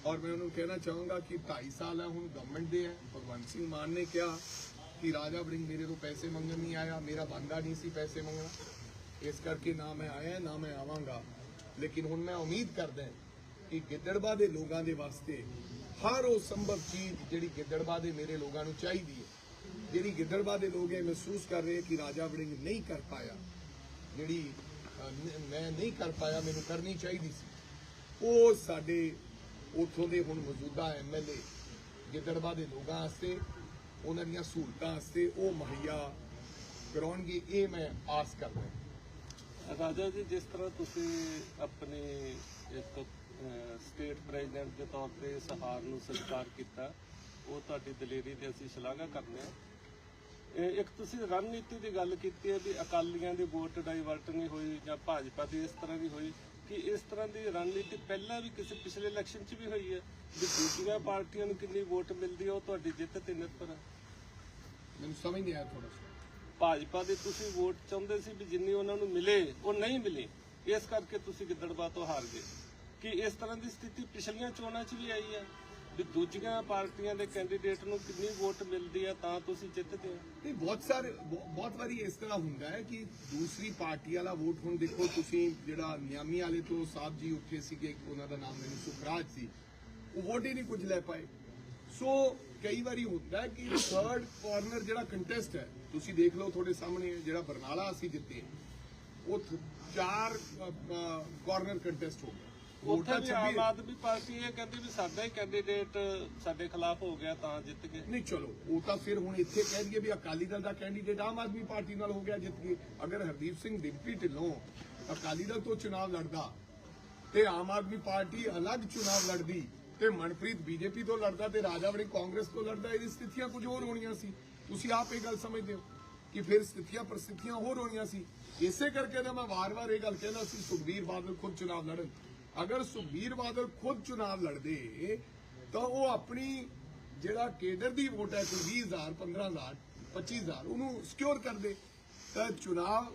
ਔਰ ਮੈਂ ਉਹਨੂੰ ਕਹਿਣਾ ਚਾਹੂੰਗਾ ਕਿ 2.5 ਸਾਲ ਹੈ ਹੁਣ ਗਵਰਨਮੈਂਟ ਦੇ ਹੈ ਭਗਵੰਤ ਸਿੰਘ ਮਾਨ ਨੇ ਕਿਹਾ ਕਿ ਰਾਜਾ ਵੜਿੰਗ ਮੇਰੇ ਤੋਂ ਪੈਸੇ ਮੰਗਣ ਨਹੀਂ ਆਇਆ, ਮੇਰਾ ਬੰਦਾ ਨਹੀਂ ਸੀ ਪੈਸੇ ਮੰਗਣਾ। ਇਸ ਕਰਕੇ ਨਾ ਮੈਂ ਆਇਆ, ਨਾ ਮੈਂ ਆਵਾਂਗਾ। ਲੇਕਿਨ ਹੁਣ ਮੈਂ ਉਮੀਦ ਕਰਦਾ ਕਿ ਗਿੱਦੜਬਾ ਦੇ ਲੋਕਾਂ ਦੇ ਵਾਸਤੇ ਹਰ ਉਹ ਸੰਭਵ ਚੀਜ਼ ਜਿਹੜੀ ਗਿੱਦੜਬਾ ਦੇ ਮੇਰੇ ਲੋਕਾਂ ਨੂੰ ਚਾਹੀਦੀ ਹੈ। ਜਿਹੜੀ ਗਿੱਦੜਬਾ ਦੇ ਲੋਕ ਇਹ ਮਹਿਸੂਸ ਕਰ ਰਹੇ ਕਿ ਰਾਜਾ ਵੜਿੰਗ ਨਹੀਂ ਕਰ ਪਾਇਆ। ਜਿਹੜੀ ਮੈਂ ਨਹੀਂ ਕਰ ਪਾਇਆ, ਮੈਨੂੰ ਕਰਨੀ ਚਾਹੀਦੀ ਸੀ। ਉਹ ਸਾਡੇ ਉੱਥੋਂ ਦੇ ਹੁਣ ਮੌਜੂਦਾ ਐਮਐਲਏ ਗਿੱਦੜਵਾ ਦੇ ਲੋਕਾਂ ਵਾਸਤੇ, ਉਹਨਾਂ ਦੀਆਂ ਸਹੂਲਤਾਂ ਵਾਸਤੇ ਉਹ ਮੁਹੱਈਆ ਕਰਾਉਣਗੇ, ਇਹ ਮੈਂ ਆਸ ਕਰਦਾ ਰਾਜਾ ਜੀ, ਜਿਸ ਤਰ੍ਹਾਂ ਤੁਸੀਂ ਆਪਣੇ ਇੱਕ ਸਟੇਟ ਪ੍ਰੈਜ਼ੀਡੈਂਟ ਦੇ ਤੌਰ ਤੇ ਸਹਾਰ ਨੂੰ ਸਤਿਕਾਰ ਕੀਤਾ, ਉਹ ਤੁਹਾਡੀ ਦਲੇਰੀ ਤੇ ਅਸੀਂ ਸ਼ਲਾਘਾ ਕਰਦੇ ਹਾਂ। ਇਹ ਇੱਕ ਤੁਸੀਂ ਰਣਨੀਤੀ ਦੀ ਗੱਲ ਕੀਤੀ ਹੈ ਵੀ ਅਕਾਲੀਆਂ ਦੀ ਵੋਟ ਡਾਈਵਰਟ ਨਹੀਂ ਹੋਈ ਜਾਂ ਭਾਜਪਾ ਦੀ ਇਸ ਤਰ੍ਹਾਂ ਦੀ ਹੋਈ। ਕਿ ਇਸ ਤਰ੍ਹਾਂ ਦੀ ਰਣਨੀਤੀ ਪਹਿਲਾਂ ਵੀ ਕਿਸੇ ਪਿਛਲੇ ਇਲੈਕਸ਼ਨ 'ਚ ਵੀ ਹੋਈ ਹੈ ਵੀ ਦੂਜੀਆਂ ਪਾਰਟੀਆਂ ਨੂੰ ਕਿੰਨੀ ਵੋਟ ਮਿਲਦੀ ਹੈ ਉਹ ਤੁਹਾਡੀ ਜਿੱਤ ਤੇ ਨਿਰਭਰ ਹੈ। ਮੈਨੂੰ ਸਮਝ ਨਹੀਂ ਆਇਆ ਥੋੜਾ ਭਾਜਪਾ ਦੇ ਤੁਸੀਂ ਵੋਟ ਚਾਹੁੰਦੇ ਸੀ ਵੀ ਜਿੰਨੀ ਉਹਨਾਂ ਨੂੰ ਮਿਲੇ ਉਹ ਨਹੀਂ ਮਿਲੀ। ਇਸ ਕਰਕੇ ਤੁਸੀਂ ਗਿੱਦੜਬਾਹ ਤੋਂ ਹਾਰ ਗਏ। ਕਿ ਇਸ ਤਰ੍ਹਾਂ ਦੀ ਸਥਿਤੀ ਪਿਛਲੀਆਂ ਚੋਣਾਂ 'ਚ ਵੀ ਆਈ ਹੈ। ਵੀ ਦੂਜੀਆਂ ਪਾਰਟੀਆਂ ਦੇ ਕੈਂਡੀਡੇਟ ਨੂੰ ਕਿੰਨੀ ਵੋਟ ਮਿਲਦੀ ਹੈ ਤਾਂ ਤੁਸੀਂ ਜਿੱਤਦੇ ਹੋ? ਨਹੀਂ, ਬਹੁਤ ਸਾਰੇ ਬਹੁਤ ਵਾਰੀ ਇਸ ਤਰ੍ਹਾਂ ਹੁੰਦਾ ਹੈ ਕਿ ਦੂਸਰੀ ਪਾਰਟੀ ਵਾਲਾ ਵੋਟ ਹੁਣ ਦੇਖੋ ਤੁਸੀਂ ਜਿਹੜਾ ਨਿਆਮੀ ਵਾਲੇ ਤੋਂ ਸਾਹਿਬ ਜੀ ਉੱਠੇ ਸੀਗੇ, ਉਹਨਾਂ ਦਾ ਨਾਮ ਮੈਨੂੰ ਸੁਖਰਾਜ ਸੀ, ਉਹ ਵੋਟ ਹੀ ਨਹੀਂ ਕੁਝ ਲੈ ਪਾਏ। ਸੋ ਕਈ ਵਾਰੀ ਹੁੰਦਾ ਕਿ ਥਰਡ ਕਾਰਨਰ ਜਿਹੜਾ ਕੰਟੈਸਟ ਹੈ, ਤੁਸੀਂ ਦੇਖ ਲਓ ਤੁਹਾਡੇ ਸਾਹਮਣੇ ਜਿਹੜਾ ਬਰਨਾਲਾ ਅਸੀਂ ਜਿੱਤੇ, ਉਹ ਚਾਰ ਕਾਰਨਰ ਕੰਟੈਸਟ ਹੋ ਗਿਆ ਉੱਥੇ ਵੀ 26 ਆਮ ਆਦਮੀ ਪਾਰਟੀ ਇਹ ਕਹਿੰਦੀ ਵੀ ਸਾਡਾ ਹੀ ਕੈਂਡੀਡੇਟ ਸਾਡੇ ਖਿਲਾਫ ਹੋ ਗਿਆ ਤਾਂ ਜਿੱਤ ਗਏ ਨਹੀਂ ਚਲੋ ਉਹ ਤਾਂ ਫਿਰ ਹੁਣ ਇੱਥੇ ਕਹਿ ਦਈਏ ਵੀ ਅਕਾਲੀ ਦਲ ਦਾ ਕੈਂਡੀਡੇਟ ਆਮ ਆਦਮੀ ਪਾਰਟੀ ਨਾਲ ਹੋ ਗਿਆ ਜਿੱਤ ਕੇ। ਅਗਰ ਹਰਦੀਪ ਸਿੰਘ ਡਿੰਪੀ ਢਿੱਲੋਂ ਅਕਾਲੀ ਦਲ ਤੋਂ ਚੁਣਾਵ ਲੜਦਾ ਤੇ ਆਮ ਆਦਮੀ ਪਾਰਟੀ ਅਲੱਗ ਚੁਣਾਵ ਲੜਦੀ ਤੇ ਮਨਪ੍ਰੀਤ ਬੀਜੇਪੀ ਤੋਂ ਲੜਦਾ ਤੇ ਰਾਜਾ ਵੜੀ ਕਾਂਗਰਸ ਤੋਂ ਲੜਦਾ ਇਹਦੀ ਸਥਿਤੀਆਂ ਕੁਝ ਹੋਰ ਹੋਣੀਆਂ ਸੀ। ਤੁਸੀਂ ਆਪ ਇਹ ਗੱਲ ਸਮਝਦੇ ਹੋ ਕਿ ਫਿਰ ਸਥਿਤੀਆਂ ਪਰਿਸਥਿਤੀਆਂ ਹੋਰ ਹੋਣੀਆਂ ਸੀ। ਇਸੇ ਕਰਕੇ ਤਾਂ ਮੈਂ ਵਾਰ-ਵਾਰ ਇਹ ਗੱਲ ਕਹਿੰਦਾ ਸੀ ਸੁਖਬੀਰ ਬਾਦਲ ਖੁਦ ਚੁਣਾਵ ਲੜਨ। ਅਗਰ ਸੁਖਬੀਰ ਬਾਦਲ ਖੁਦ ਚੁਣਾਵ ਲੜਦੇ, ਤਾਂ ਉਹ ਆਪਣੀ ਜਿਹੜਾ ਕੇਡਰ ਦੀ ਵੋਟ ਹੈ ਕੋਈ 20000 15000 25000 ਉਹਨੂੰ ਸਿਕਿਉਰ ਕਰਦੇ। ਤਾਂ ਚੁਣਾਵ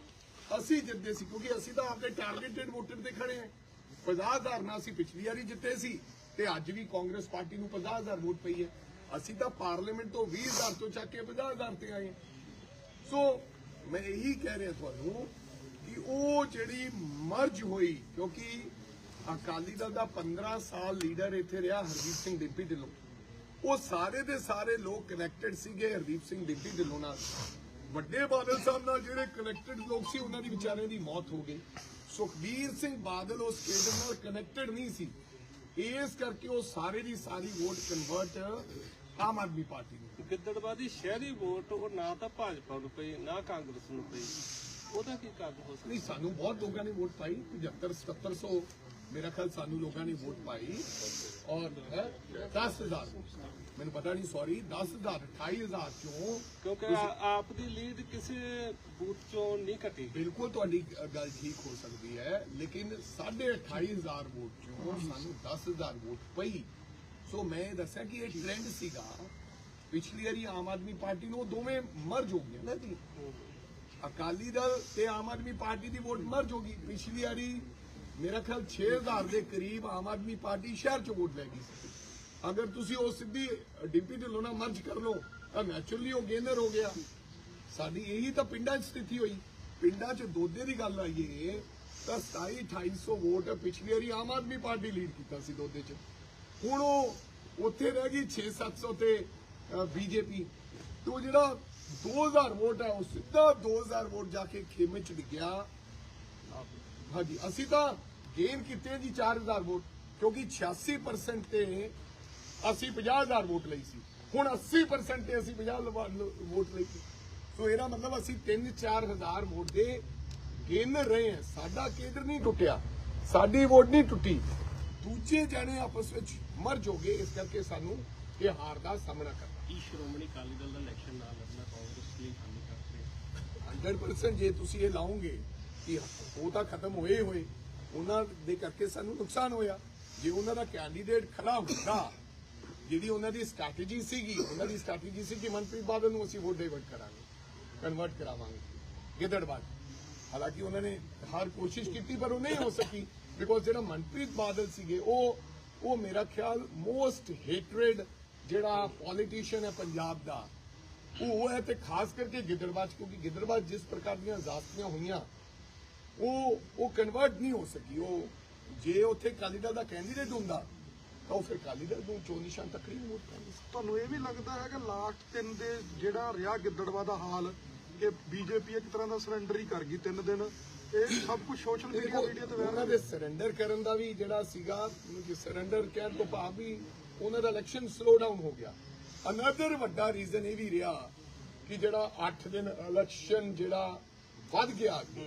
ਅਸੀਂ ਜਿੱਤਦੇ ਸੀ, ਕਿਉਂਕਿ ਅਸੀਂ ਤਾਂ ਆਪਣੇ ਟਾਰਗੇਟਡ ਵੋਟਰ ਤੇ ਖੜੇ ਹਾਂ। 50000 ਨਾਲ ਅਸੀਂ ਪਿਛਲੀ ਵਾਰੀ ਜਿੱਤੇ ਸੀ, ਤੇ ਅੱਜ ਵੀ ਕਾਂਗਰਸ ਪਾਰਟੀ ਨੂੰ 50000 ਵੋਟ ਪਈ ਹੈ। ਅਸੀਂ ਤਾਂ ਪਾਰਲੀਮੈਂਟ ਤੋਂ 20000 ਤੋਂ ਚੱਕ ਕੇ 50000 ਤੇ ਆਏ ਸੋ ਮੈਂ ਇਹੀ ਕਹਿ ਰਿਹਾ ਤੁਹਾਨੂੰ ਕਿ ਉਹ ਜਿਹੜੀ ਮਰਜ ਹੋਈ, ਕਿਉਂਕਿ ਅਕਾਲੀ ਦਲ ਦਾ 15 ਸਾਲ ਲੀਡਰ ਇੱਥੇ ਰਿਹਾ ਹਰਦੀਪ ਸਿੰਘ ਡਿੰਪੀ ਢਿੱਲੋਂ। ਉਹ ਸਾਰੇ ਦੇ ਸਾਰੇ ਲੋਕ ਕਨੈਕਟਡ ਸੀਗੇ ਹਰਦੀਪ ਸਿੰਘ ਡਿੰਪੀ ਢਿੱਲੋਂ ਨਾਲ। ਵੱਡੇ ਬਾਦਲ ਸਾਹਿਬ ਨਾਲ ਜਿਹੜੇ ਕਨੈਕਟਡ ਲੋਕ ਸੀ ਉਹਨਾਂ ਦੀ ਵਿਚਾਰਿਆਂ ਦੀ ਮੌਤ ਹੋ ਗਈ। ਸੁਖਬੀਰ ਸਿੰਘ ਬਾਦਲ ਉਸ ਕੇਡਰ ਨਾਲ ਕਨੈਕਟਡ ਨਹੀਂ ਸੀ। ਇਸ ਕਰਕੇ ਉਹ ਸਾਰੇ ਦੀ ਸਾਰੀ vote convert Aam Aadmi party ਨੂੰ। ਗਿੱਦੜਬਾਹ ਦੀ ਸ਼ਹਿਰੀ ਵੋਟ ਉਹ ਨਾ ਤਾਂ ਭਾਜਪਾ ਨੂੰ ਪਈ ਨਾ ਕਾਂਗਰਸ ਨੂੰ ਪਈ। ਉਹਦਾ ਕੀ ਕਾਰਨ ਹੋ ਸਕਦਾ? ਨਹੀਂ ਸਾਨੂੰ ਬਹੁਤ ਲੋਕਾਂ ਨੇ ਵੋਟ ਪਾਈ 75 7700 ਮੇਰਾ ਖਿਆਲ ਸਾਨੂੰ ਲੋਕਾਂ ਨੇ ਵੋਟ ਪਾਈ ਔਰ 10000 ਮੈਨੂੰ ਪਤਾ ਨਹੀਂ ਸੌਰੀ 10000 28000 ਚੋਂ ਕਿਉਂਕਿ ਆਪ ਦੀ ਲੀਡ ਕਿਸੇ ਬੂਥ ਚੋਂ ਨਹੀਂ ਘਟੀ ਬਿਲਕੁਲ ਤੁਹਾਡੀ ਗੱਲ ਠੀਕ ਹੋ ਸਕਦੀ ਹੈ ਲੇਕਿਨ 28500 ਵੋਟ ਚੋਂ ਸਾਨੂੰ 10000 ਵੋਟ ਪਈ ਸੋ ਮੈਂ ਦੱਸਿਆ ਕਿ ਇਹ ਟ੍ਰੈਂਡ ਸੀਗਾ ਪਿਛਲੀ ਵਾਰੀ ਆਮ ਆਦਮੀ ਪਾਰਟੀ ਨੂੰ ਦੋਵੇਂ ਮਰਜ ਹੋ ਗਏ ਨਾ ਜੀ ਅਕਾਲੀ ਦਲ ਤੇ ਆਮ ਆਦਮੀ ਪਾਰਟੀ ਦੀ ਵੋਟ ਮਰਜ ਹੋ ਗਈ ਪਿਛਲੀ ਵਾਰੀ ਮੇਰਾ ਖਿਆਲ 6000 ਦੇ ਕਰੀਬ ਆਮ ਆਦਮੀ ਪਾਰਟੀ ਸ਼ਹਿਰ ਚ ਵੋਟ ਲੈ ਗਈ ਸੀ। ਅਗਰ ਤੁਸੀਂ ਉਹ ਸਿੱਧੀ ਡਿੰਪੀ ਢਿੱਲੋਂ ਨਾਲ ਮਰਜ ਕਰ ਲਓ, ਤਾਂ ਨੈਚੁਰਲੀ ਉਹ ਗੇਨਰ ਹੋ ਗਿਆ। ਸਾਡੀ ਇਹੀ ਤਾਂ ਪਿੰਡਾਂ 'ਚ ਸਥਿਤੀ ਹੋਈ। ਪਿੰਡਾਂ 'ਚ ਦੋਦੇ ਦੀ ਗੱਲ ਆਈਏ ਤਾਂ 27 2800 ਵੋਟ ਪਿਛਲੀ ਵਾਰੀ ਆਮ ਆਦਮੀ ਪਾਰਟੀ ਲੀਡ ਕੀਤਾ ਸੀ ਦੋਦੇ 'ਚ। ਹੁਣ ਉਹ ਉੱਥੇ ਰਹਿ ਗਈ 6-700 ਤੇ ਬੀਜੇਪੀ। ਤੇ ਉਹ ਜਿਹੜਾ 2000 ਵੋਟ ਹੈ ਉਹ ਸਿੱਧਾ 2000 ਵੋਟ ਜਾ ਕੇ ਖੇਮੇ 'ਚ ਡਿੱਗਿਆ। ਹਾਂਜੀ, ਅਸੀਂ ਤਾਂ ਗੇਨ ਕੀਤੇ ਜੀ 4000 ਵੋਟ ਕਿਉਂਕਿ 86% ਤੇ ਅਸੀਂ 50000 ਵੋਟ ਲਈ ਸੀ। ਹੁਣ 80% ਤੇ ਅਸੀਂ 50 ਲਵਾ- ਲ- ਵੋਟ ਲਈ ਸੀ। ਸੋ ਇਹਦਾ ਮਤਲਬ ਅਸੀਂ 3-4000 ਵੋਟ ਦੇ ਗੇਨਰ ਰਹੇ ਹਾਂ। ਸਾਡਾ ਕੇਂਦਰ ਨਹੀਂ ਟੁੱਟਿਆ ਸਾਡੀ ਵੋਟ ਨਹੀਂ ਟੁੱਟੀ। ਦੂਜੇ ਜਣੇ ਆਪਸ ਵਿੱਚ ਮਰਜ ਹੋ ਗਏ ਇਸ ਕਰਕੇ ਸਾਨੂੰ ਇਹ ਹਾਰ ਦਾ ਸਾਹਮਣਾ ਕਰਨਾ। ਕੀ ਸ਼੍ਰੋਮਣੀ ਅਕਾਲੀ ਦਲ ਦਾ ਇਲੈਕਸ਼ਨ ਨਾ ਲੜਨਾ ਕਾਂਗਰਸ ਲਈ ਖਾਲੀ ਕਰਦੇ 100% ਜੇ ਤੁਸੀਂ ਇਹ ਲਾਓਗੇ ਕਿ ਉਹ ਤਾਂ ਖਤਮ ਹੋਏ ਹੋਏ ਉਹਨਾਂ ਦੇ ਕਰਕੇ ਸਾਨੂੰ ਨੁਕਸਾਨ ਹੋਇਆ। ਜੇ ਉਹਨਾਂ ਦਾ ਕੈਂਡੀਡੇਟ ਖੜਾ ਹੁੰਦਾ, ਜਿਹੜੀ ਉਹਨਾਂ ਦੀ ਸਟ੍ਰੈਟਜੀ ਸੀਗੀ, ਉਹਨਾਂ ਦੀ ਸਟ੍ਰੈਟਜੀ ਸੀ ਕਿ ਮਨਪ੍ਰੀਤ ਬਾਦਲ ਨੂੰ ਅਸੀਂ ਵੋਟ ਡਾਈਵਰਟ ਕਰਾਂਗੇ ਕਨਵਰਟ ਕਰਾਵਾਂਗੇ ਗਿੱਦੜਬਾਦ ਹਾਲਾਂਕਿ ਉਹਨਾਂ ਨੇ ਹਰ ਕੋਸ਼ਿਸ਼ ਕੀਤੀ, ਪਰ ਉਹ ਨਹੀਂ ਹੋ ਸਕੀ ਬਿਕੋਜ਼ ਜਿਹੜਾ ਮਨਪ੍ਰੀਤ ਬਾਦਲ ਸੀਗੇ, ਉਹ ਉਹ ਮੇਰਾ ਖਿਆਲ ਮੋਸਟ ਹੇਟਰੇਡ ਜਿਹੜਾ ਪੋਲੀਟੀਸ਼ੀਅਨ ਹੈ ਪੰਜਾਬ ਦਾ, ਉਹ ਹੈ ਤੇ ਖਾਸ ਕਰਕੇ ਗਿੱਦੜਬਾਦ ਕਿਉਂਕਿ ਗਿੱਦੜਬਾਦ ਜਿਸ ਪ੍ਰਕਾਰ ਦੀਆਂ ਜ਼ਾਸਤੀਆਂ ਹੋਈਆਂ ਉਹ ਉਹ ਕਨਵਰਟ ਨਹੀਂ ਹੋ ਸਕੀ। ਉਹ ਜੇ ਉੱਥੇ ਅਕਾਲੀ ਦਲ ਦਾ ਕੈਂਡੀਡੇਟ ਹੁੰਦਾ ਤਾਂ ਉਹ ਫਿਰ ਅਕਾਲੀ ਦਲ ਨੂੰ ਚੋਣ ਨਿਸ਼ਾਨ ਤੱਕ ਨਹੀਂ ਵੋਟ ਪੈਂਦੀ ਤੁਹਾਨੂੰ ਇਹ ਵੀ ਲੱਗਦਾ ਹੈ ਕਿ ਲਾਸਟ ਤਿੰਨ ਦੇ ਜਿਹੜਾ ਰਿਹਾ ਗਿੱਦੜਵਾ ਦਾ ਹਾਲ ਕਿ ਬੀਜੇਪੀ ਇੱਕ ਤਰ੍ਹਾਂ ਦਾ ਸਰੈਂਡਰ ਹੀ ਕਰ ਗਈ ਤਿੰਨ ਦਿਨ। ਇਹ ਸਭ ਕੁਝ ਸੋਸ਼ਲ ਮੀਡੀਆ ਮੀਡੀਆ ਤੇ ਵਾਇਰਲ ਦੇ ਸਰੈਂਡਰ ਕਰਨ ਦਾ ਵੀ ਜਿਹੜਾ ਸੀਗਾ ਕਿ ਸਰੈਂਡਰ ਕਹਿਣ ਤੋਂ ਭਾਵ ਵੀ ਉਹਨਾਂ ਦਾ ਇਲੈਕਸ਼ਨ ਸਲੋ ਡਾਊਨ ਹੋ ਗਿਆ। ਅਨਦਰ ਵੱਡਾ ਰੀਜ਼ਨ ਇਹ ਵੀ ਰਿਹਾ ਕਿ ਜਿਹੜਾ 8 ਦਿਨ ਇਲੈਕਸ਼ਨ ਜਿਹੜਾ ਵੱਧ ਗਿਆ ਅੱਗੇ,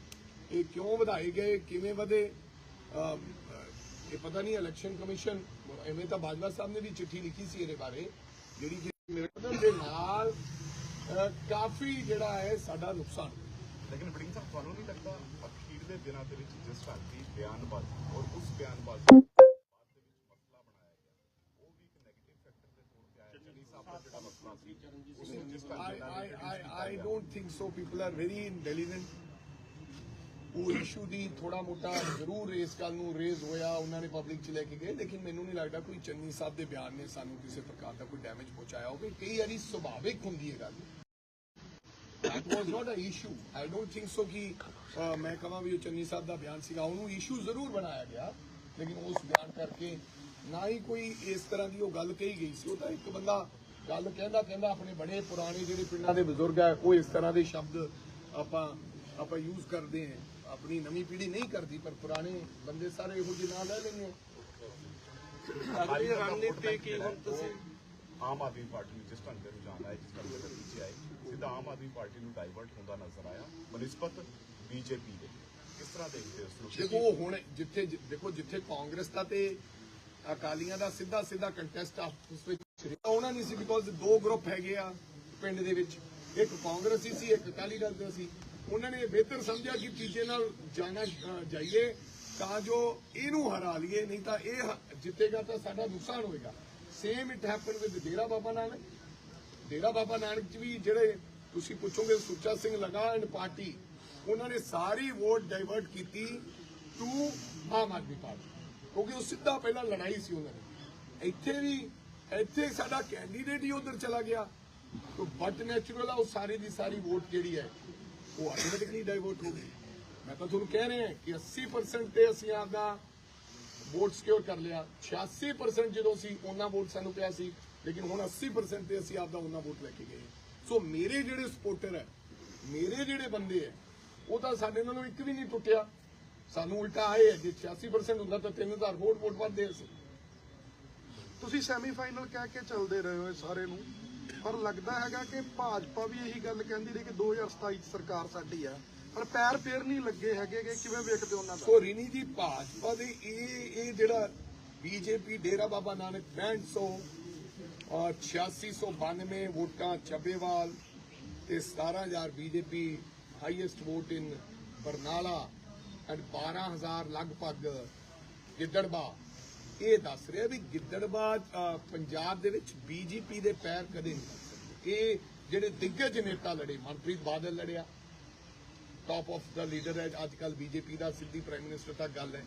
ਇਹ ਕਿਉਂ ਵਧਾਏ ਗਏ ਕਿਵੇਂ ਵਧੇ ਇਹ ਪਤਾ ਨਹੀਂ ਇਲੈਕਸ਼ਨ ਕਮਿਸ਼ਨ ਐਵੇਂ ਤਾਂ ਬਾਜਵਾ ਸਾਹਿਬ ਨੇ ਵੀ ਚਿੱਠੀ ਲਿਖੀ ਸੀ ਇਹਦੇ ਬਾਰੇ ਜਿਹੜੀ ਮੇਰੇ ਦੇ ਨਾਲ ਕਾਫੀ ਜਿਹੜਾ ਹੈ ਸਾਡਾ ਨੁਕਸਾਨ। ਲੇਕਿਨ ਬੜਿੰਗ ਸਾਹਿਬ ਤੁਹਾਨੂੰ ਨਹੀਂ ਲੱਗਦਾ ਅਖੀਰ ਦੇ ਦਿਨਾਂ ਦੇ ਵਿੱਚ ਜਿਸ ਢੰਗ ਦੀ ਬਿਆਨਬਾਜ਼ੀ ਔਰ ਉਸ ਬਿਆਨਬਾਜ਼ੀ I, I, I, I don't think so. People are very intelligent. ਉਹ ਇਸ਼ੂ ਦੀ ਥੋੜਾ ਮੋਟਾ ਜ਼ਰੂਰ ਇਸ ਗੱਲ ਨੂੰ ਰੇਜ਼ ਹੋਇਆ, ਉਹਨਾਂ ਨੇ ਪਬਲਿਕ ਚ ਲੈ ਕੇ ਗਏ, ਲੇਕਿਨ ਮੈਨੂੰ ਨਹੀਂ ਲੱਗਦਾ ਕੋਈ ਚੰਨੀ ਸਾਹਿਬ ਦੇ ਬਿਆਨ ਨੇ ਸਾਨੂੰ ਕਿਸੇ ਪ੍ਰਕਾਰ ਦਾ ਕੋਈ ਡੈਮੇਜ ਪਹੁੰਚਾਇਆ ਹੋਵੇ। ਕਈ ਵਾਰੀ ਸੁਭਾਵਿਕ ਹੁੰਦੀ ਹੈ ਗੱਲ। That was not a issue. I don't think so ਕਿ ਮੈਂ ਕਹਾਂ ਵੀ ਉਹ ਚੰਨੀ ਸਾਹਿਬ ਦਾ ਬਿਆਨ ਸੀਗਾ। ਉਹਨੂੰ ਇਸ਼ੂ ਜ਼ਰੂਰ ਬਣਾਇਆ ਗਿਆ, ਲੇਕਿਨ ਉਸ ਬਿਆਨ ਕਰਕੇ ਨਾ ਹੀ ਕੋਈ ਇਸ ਤਰ੍ਹਾਂ ਦੀ ਉਹ ਗੱਲ ਕਹੀ ਗਈ ਸੀ। ਉਹ ਤਾਂ ਇੱਕ ਬੰਦਾ ਗੱਲ ਕਹਿੰਦਾ ਕਹਿੰਦਾ ਆਪਣੇ ਬੜੇ ਪੁਰਾਣੇ ਜਿਹੜੇ ਪਿੰਡਾਂ ਦੇ ਬਜ਼ੁਰਗ ਆ, ਉਹ ਇਸ ਤਰ੍ਹਾਂ ਦੇ ਸ਼ਬਦ ਆਪਾਂ ਆਪਾਂ ਯੂਜ਼ ਕਰਦੇ ਹਾਂ। ਆਪਣੀ ਨਵੀਂ ਪੀੜ੍ਹੀ ਨਹੀਂ ਕਰਦੀ ਪਰ ਪੁਰਾਣੇ ਬੰਦੇ ਸਾਰੇ ਇਹੋ ਜਿਹੇ ਨਾਂ ਲੈ ਲੈਂਦੇ ਆ। ਅਗਲੀ ਰਣਨੀਤੀ ਕੀ ਹੁਣ ਤੁਸੀਂ? ਆਮ ਆਦਮੀ ਪਾਰਟੀ ਨੂੰ ਜਿਸ ਢੰਗ ਦੇ ਰੁਝਾਨ ਆਏ ਜਿਸ ਢੰਗ ਦੇ ਨਤੀਜੇ ਆਏ ਸਿੱਧਾ ਆਮ ਆਦਮੀ ਪਾਰਟੀ ਨੂੰ ਡਾਈਵਰਟ ਹੁੰਦਾ ਨਜ਼ਰ ਆਇਆ ਬਨਿਸਬਤ ਬੀਜੇਪੀ ਦੇ। ਕਿਸ ਤਰ੍ਹਾਂ ਦੇਖਦੇ ਹੋ ਇਸ ਨੂੰ? ਦੇਖੋ ਉਹ ਹੁਣ ਜਿੱਥੇ ਦੇਖੋ ਜਿੱਥੇ ਕਾਂਗਰਸ ਦਾ ਤੇ ਅਕਾਲੀਆਂ ਦਾ ਸਿੱਧਾ ਸਿੱਧਾ ਕੰਟੈਸਟ ਆਪਸ ਵਿੱਚ ਉਹਨਾਂ ਨਹੀਂ ਸੀ ਬਿਕੋਜ਼ ਦੋ ਗਰੁੱਪ ਹੈਗੇ ਆ ਪਿੰਡ ਦੇ ਵਿੱਚ। ਇੱਕ ਕਾਂਗਰਸੀ ਸੀ ਇੱਕ ਅਕਾਲੀ ਦਲ ਦਾ ਸੀ। ਉਹਨਾਂ ਨੇ ਬਿਹਤਰ ਸਮਝਿਆ ਕਿ ਤੀਜੇ ਨਾਲ ਜਾਣਾ ਜਾਈਏ ਤਾਂ ਜੋ ਇਹਨੂੰ ਹਰਾ ਲਈਏ, ਨਹੀਂ ਤਾਂ ਇਹ ਜਿੱਤੇਗਾ ਤਾਂ ਸਾਡਾ ਨੁਕਸਾਨ ਹੋਏਗਾ। Same it happen with Dera Baba Nanak. Dera Baba Nanak ਚ ਵੀ ਜਿਹੜੇ ਤੁਸੀਂ ਪੁੱਛੋਗੇ ਸੁੱਚਾ ਸਿੰਘ ਲਗਾ ਐਂਡ ਪਾਰਟੀ, ਉਹਨਾਂ ਨੇ ਸਾਰੀ ਵੋਟ ਡਾਈਵਰਟ ਕੀਤੀ ਟੂ ਆਮ ਆਦਮੀ ਪਾਰਟੀ। ਕਿਉਂਕਿ ਉਹ ਸਿੱਧਾ ਪਹਿਲਾਂ ਲੜਾਈ ਸੀ ਉਹਨਾਂ ਨੇ ਇੱਥੇ ਵੀ, ਇੱਥੇ ਸਾਡਾ ਕੈਂਡੀਡੇਟ ਹੀ ਉਧਰ ਚਲਾ ਗਿਆ। ਤਾਂ ਬਟ ਨੈਚੁਰਲ ਆ, ਉਹ ਸਾਰੀ ਦੀ ਸਾਰੀ ਵੋਟ ਜਿਹੜੀ ਹੈ ਉਹ ਆਟੋਮੈਟਿਕਲੀ ਡਾਈਵਰਟ ਹੋ ਗਈ ਮੈਂ ਤਾਂ ਤੁਹਾਨੂੰ ਕਹਿ ਰਿਹਾ ਕਿ 80% ਤੇ ਅਸੀਂ ਆਪਦਾ ਵੋਟ ਸਿਕਿਉਰ ਕਰ ਲਿਆ। 86% ਜਦੋਂ ਸੀ ਉਹਨਾਂ ਵੋਟ ਸਾਨੂੰ ਪਿਆ ਸੀ, ਲੇਕਿਨ ਹੁਣ 80% ਤੇ ਅਸੀਂ ਆਪਦਾ ਉਹਨਾਂ ਵੋਟ ਲੈ ਕੇ ਗਏ ਸੋ ਮੇਰੇ ਜਿਹੜੇ ਸਪੋਰਟਰ ਹੈ, ਮੇਰੇ ਜਿਹੜੇ ਬੰਦੇ ਹੈ, ਉਹ ਤਾਂ ਸਾਡੇ ਨਾਲੋਂ ਇੱਕ ਵੀ ਨਹੀਂ ਟੁੱਟਿਆ। ਸਾਨੂੰ ਉਲਟਾ ਆਏ ਜੇ 86% ਹੁੰਦਾ ਤਾਂ 3000 ਵੋਟ ਵੋਟ ਵੱਧਦੇ ਸੀ ਤੁਸੀਂ ਸੈਮੀਫਾਈਨਲ ਕਹਿ ਕੇ ਚੱਲਦੇ ਰਹੇ ਹੋ ਸਾਰੇ ਨੂੰ। ਪਰ ਲੱਗਦਾ ਹੈਗਾ ਕਿ ਭਾਜਪਾ ਵੀ ਇਹੀ ਗੱਲ ਕਹਿੰਦੀ ਰਹੀ ਕਿ 2027 ਚ ਸਰਕਾਰ ਸਾਡੀ ਆ। ਪਰ ਪੈਰ ਫੇਰ ਨਹੀਂ ਲੱਗੇ ਹੈਗੇ ਕਿ ਕਿਵੇਂ ਵੇਖਦੇ ਹੋ ਉਹਨਾਂ ਦਾ? ਸੋ ਰਿਨੀ ਜੀ, ਭਾਜਪਾ ਦੇ ਇਹ ਇਹ ਜਿਹੜਾ ਬੀਜੇਪੀ, ਡੇਰਾ ਬਾਬਾ ਨਾਨਕ 6500 ਔਰ 8692 ਵੋਟਾਂ ਚੱਬੇਵਾਲ ਤੇ 17000 BJP highest vote in Barnala and 12000 ਲਗਭਗ ਗਿੱਦੜਬਾ। ਇਹ ਦੱਸ ਰਿਹਾ ਵੀ ਗਿੱਦੜਬਾਦ ਪੰਜਾਬ ਦੇ ਵਿੱਚ ਬੀਜੇਪੀ ਦੇ ਪੈਰ ਕਦੇ ਨਹੀਂ ਇਹ ਜਿਹੜੇ ਦਿੱਗਜ ਨੇਤਾ ਲੜੇ, ਮਨਪ੍ਰੀਤ ਬਾਦਲ ਲੜਿਆ। ਟਾਪ ਆਫ ਦਾ ਲੀਡਰ ਹੈ ਅੱਜ ਕੱਲ ਬੀਜੇਪੀ ਦਾ, ਸਿੱਧੀ ਪ੍ਰਾਈਮ ਮਿਨਿਸਟਰ ਤੱਕ ਗੱਲ ਹੈ।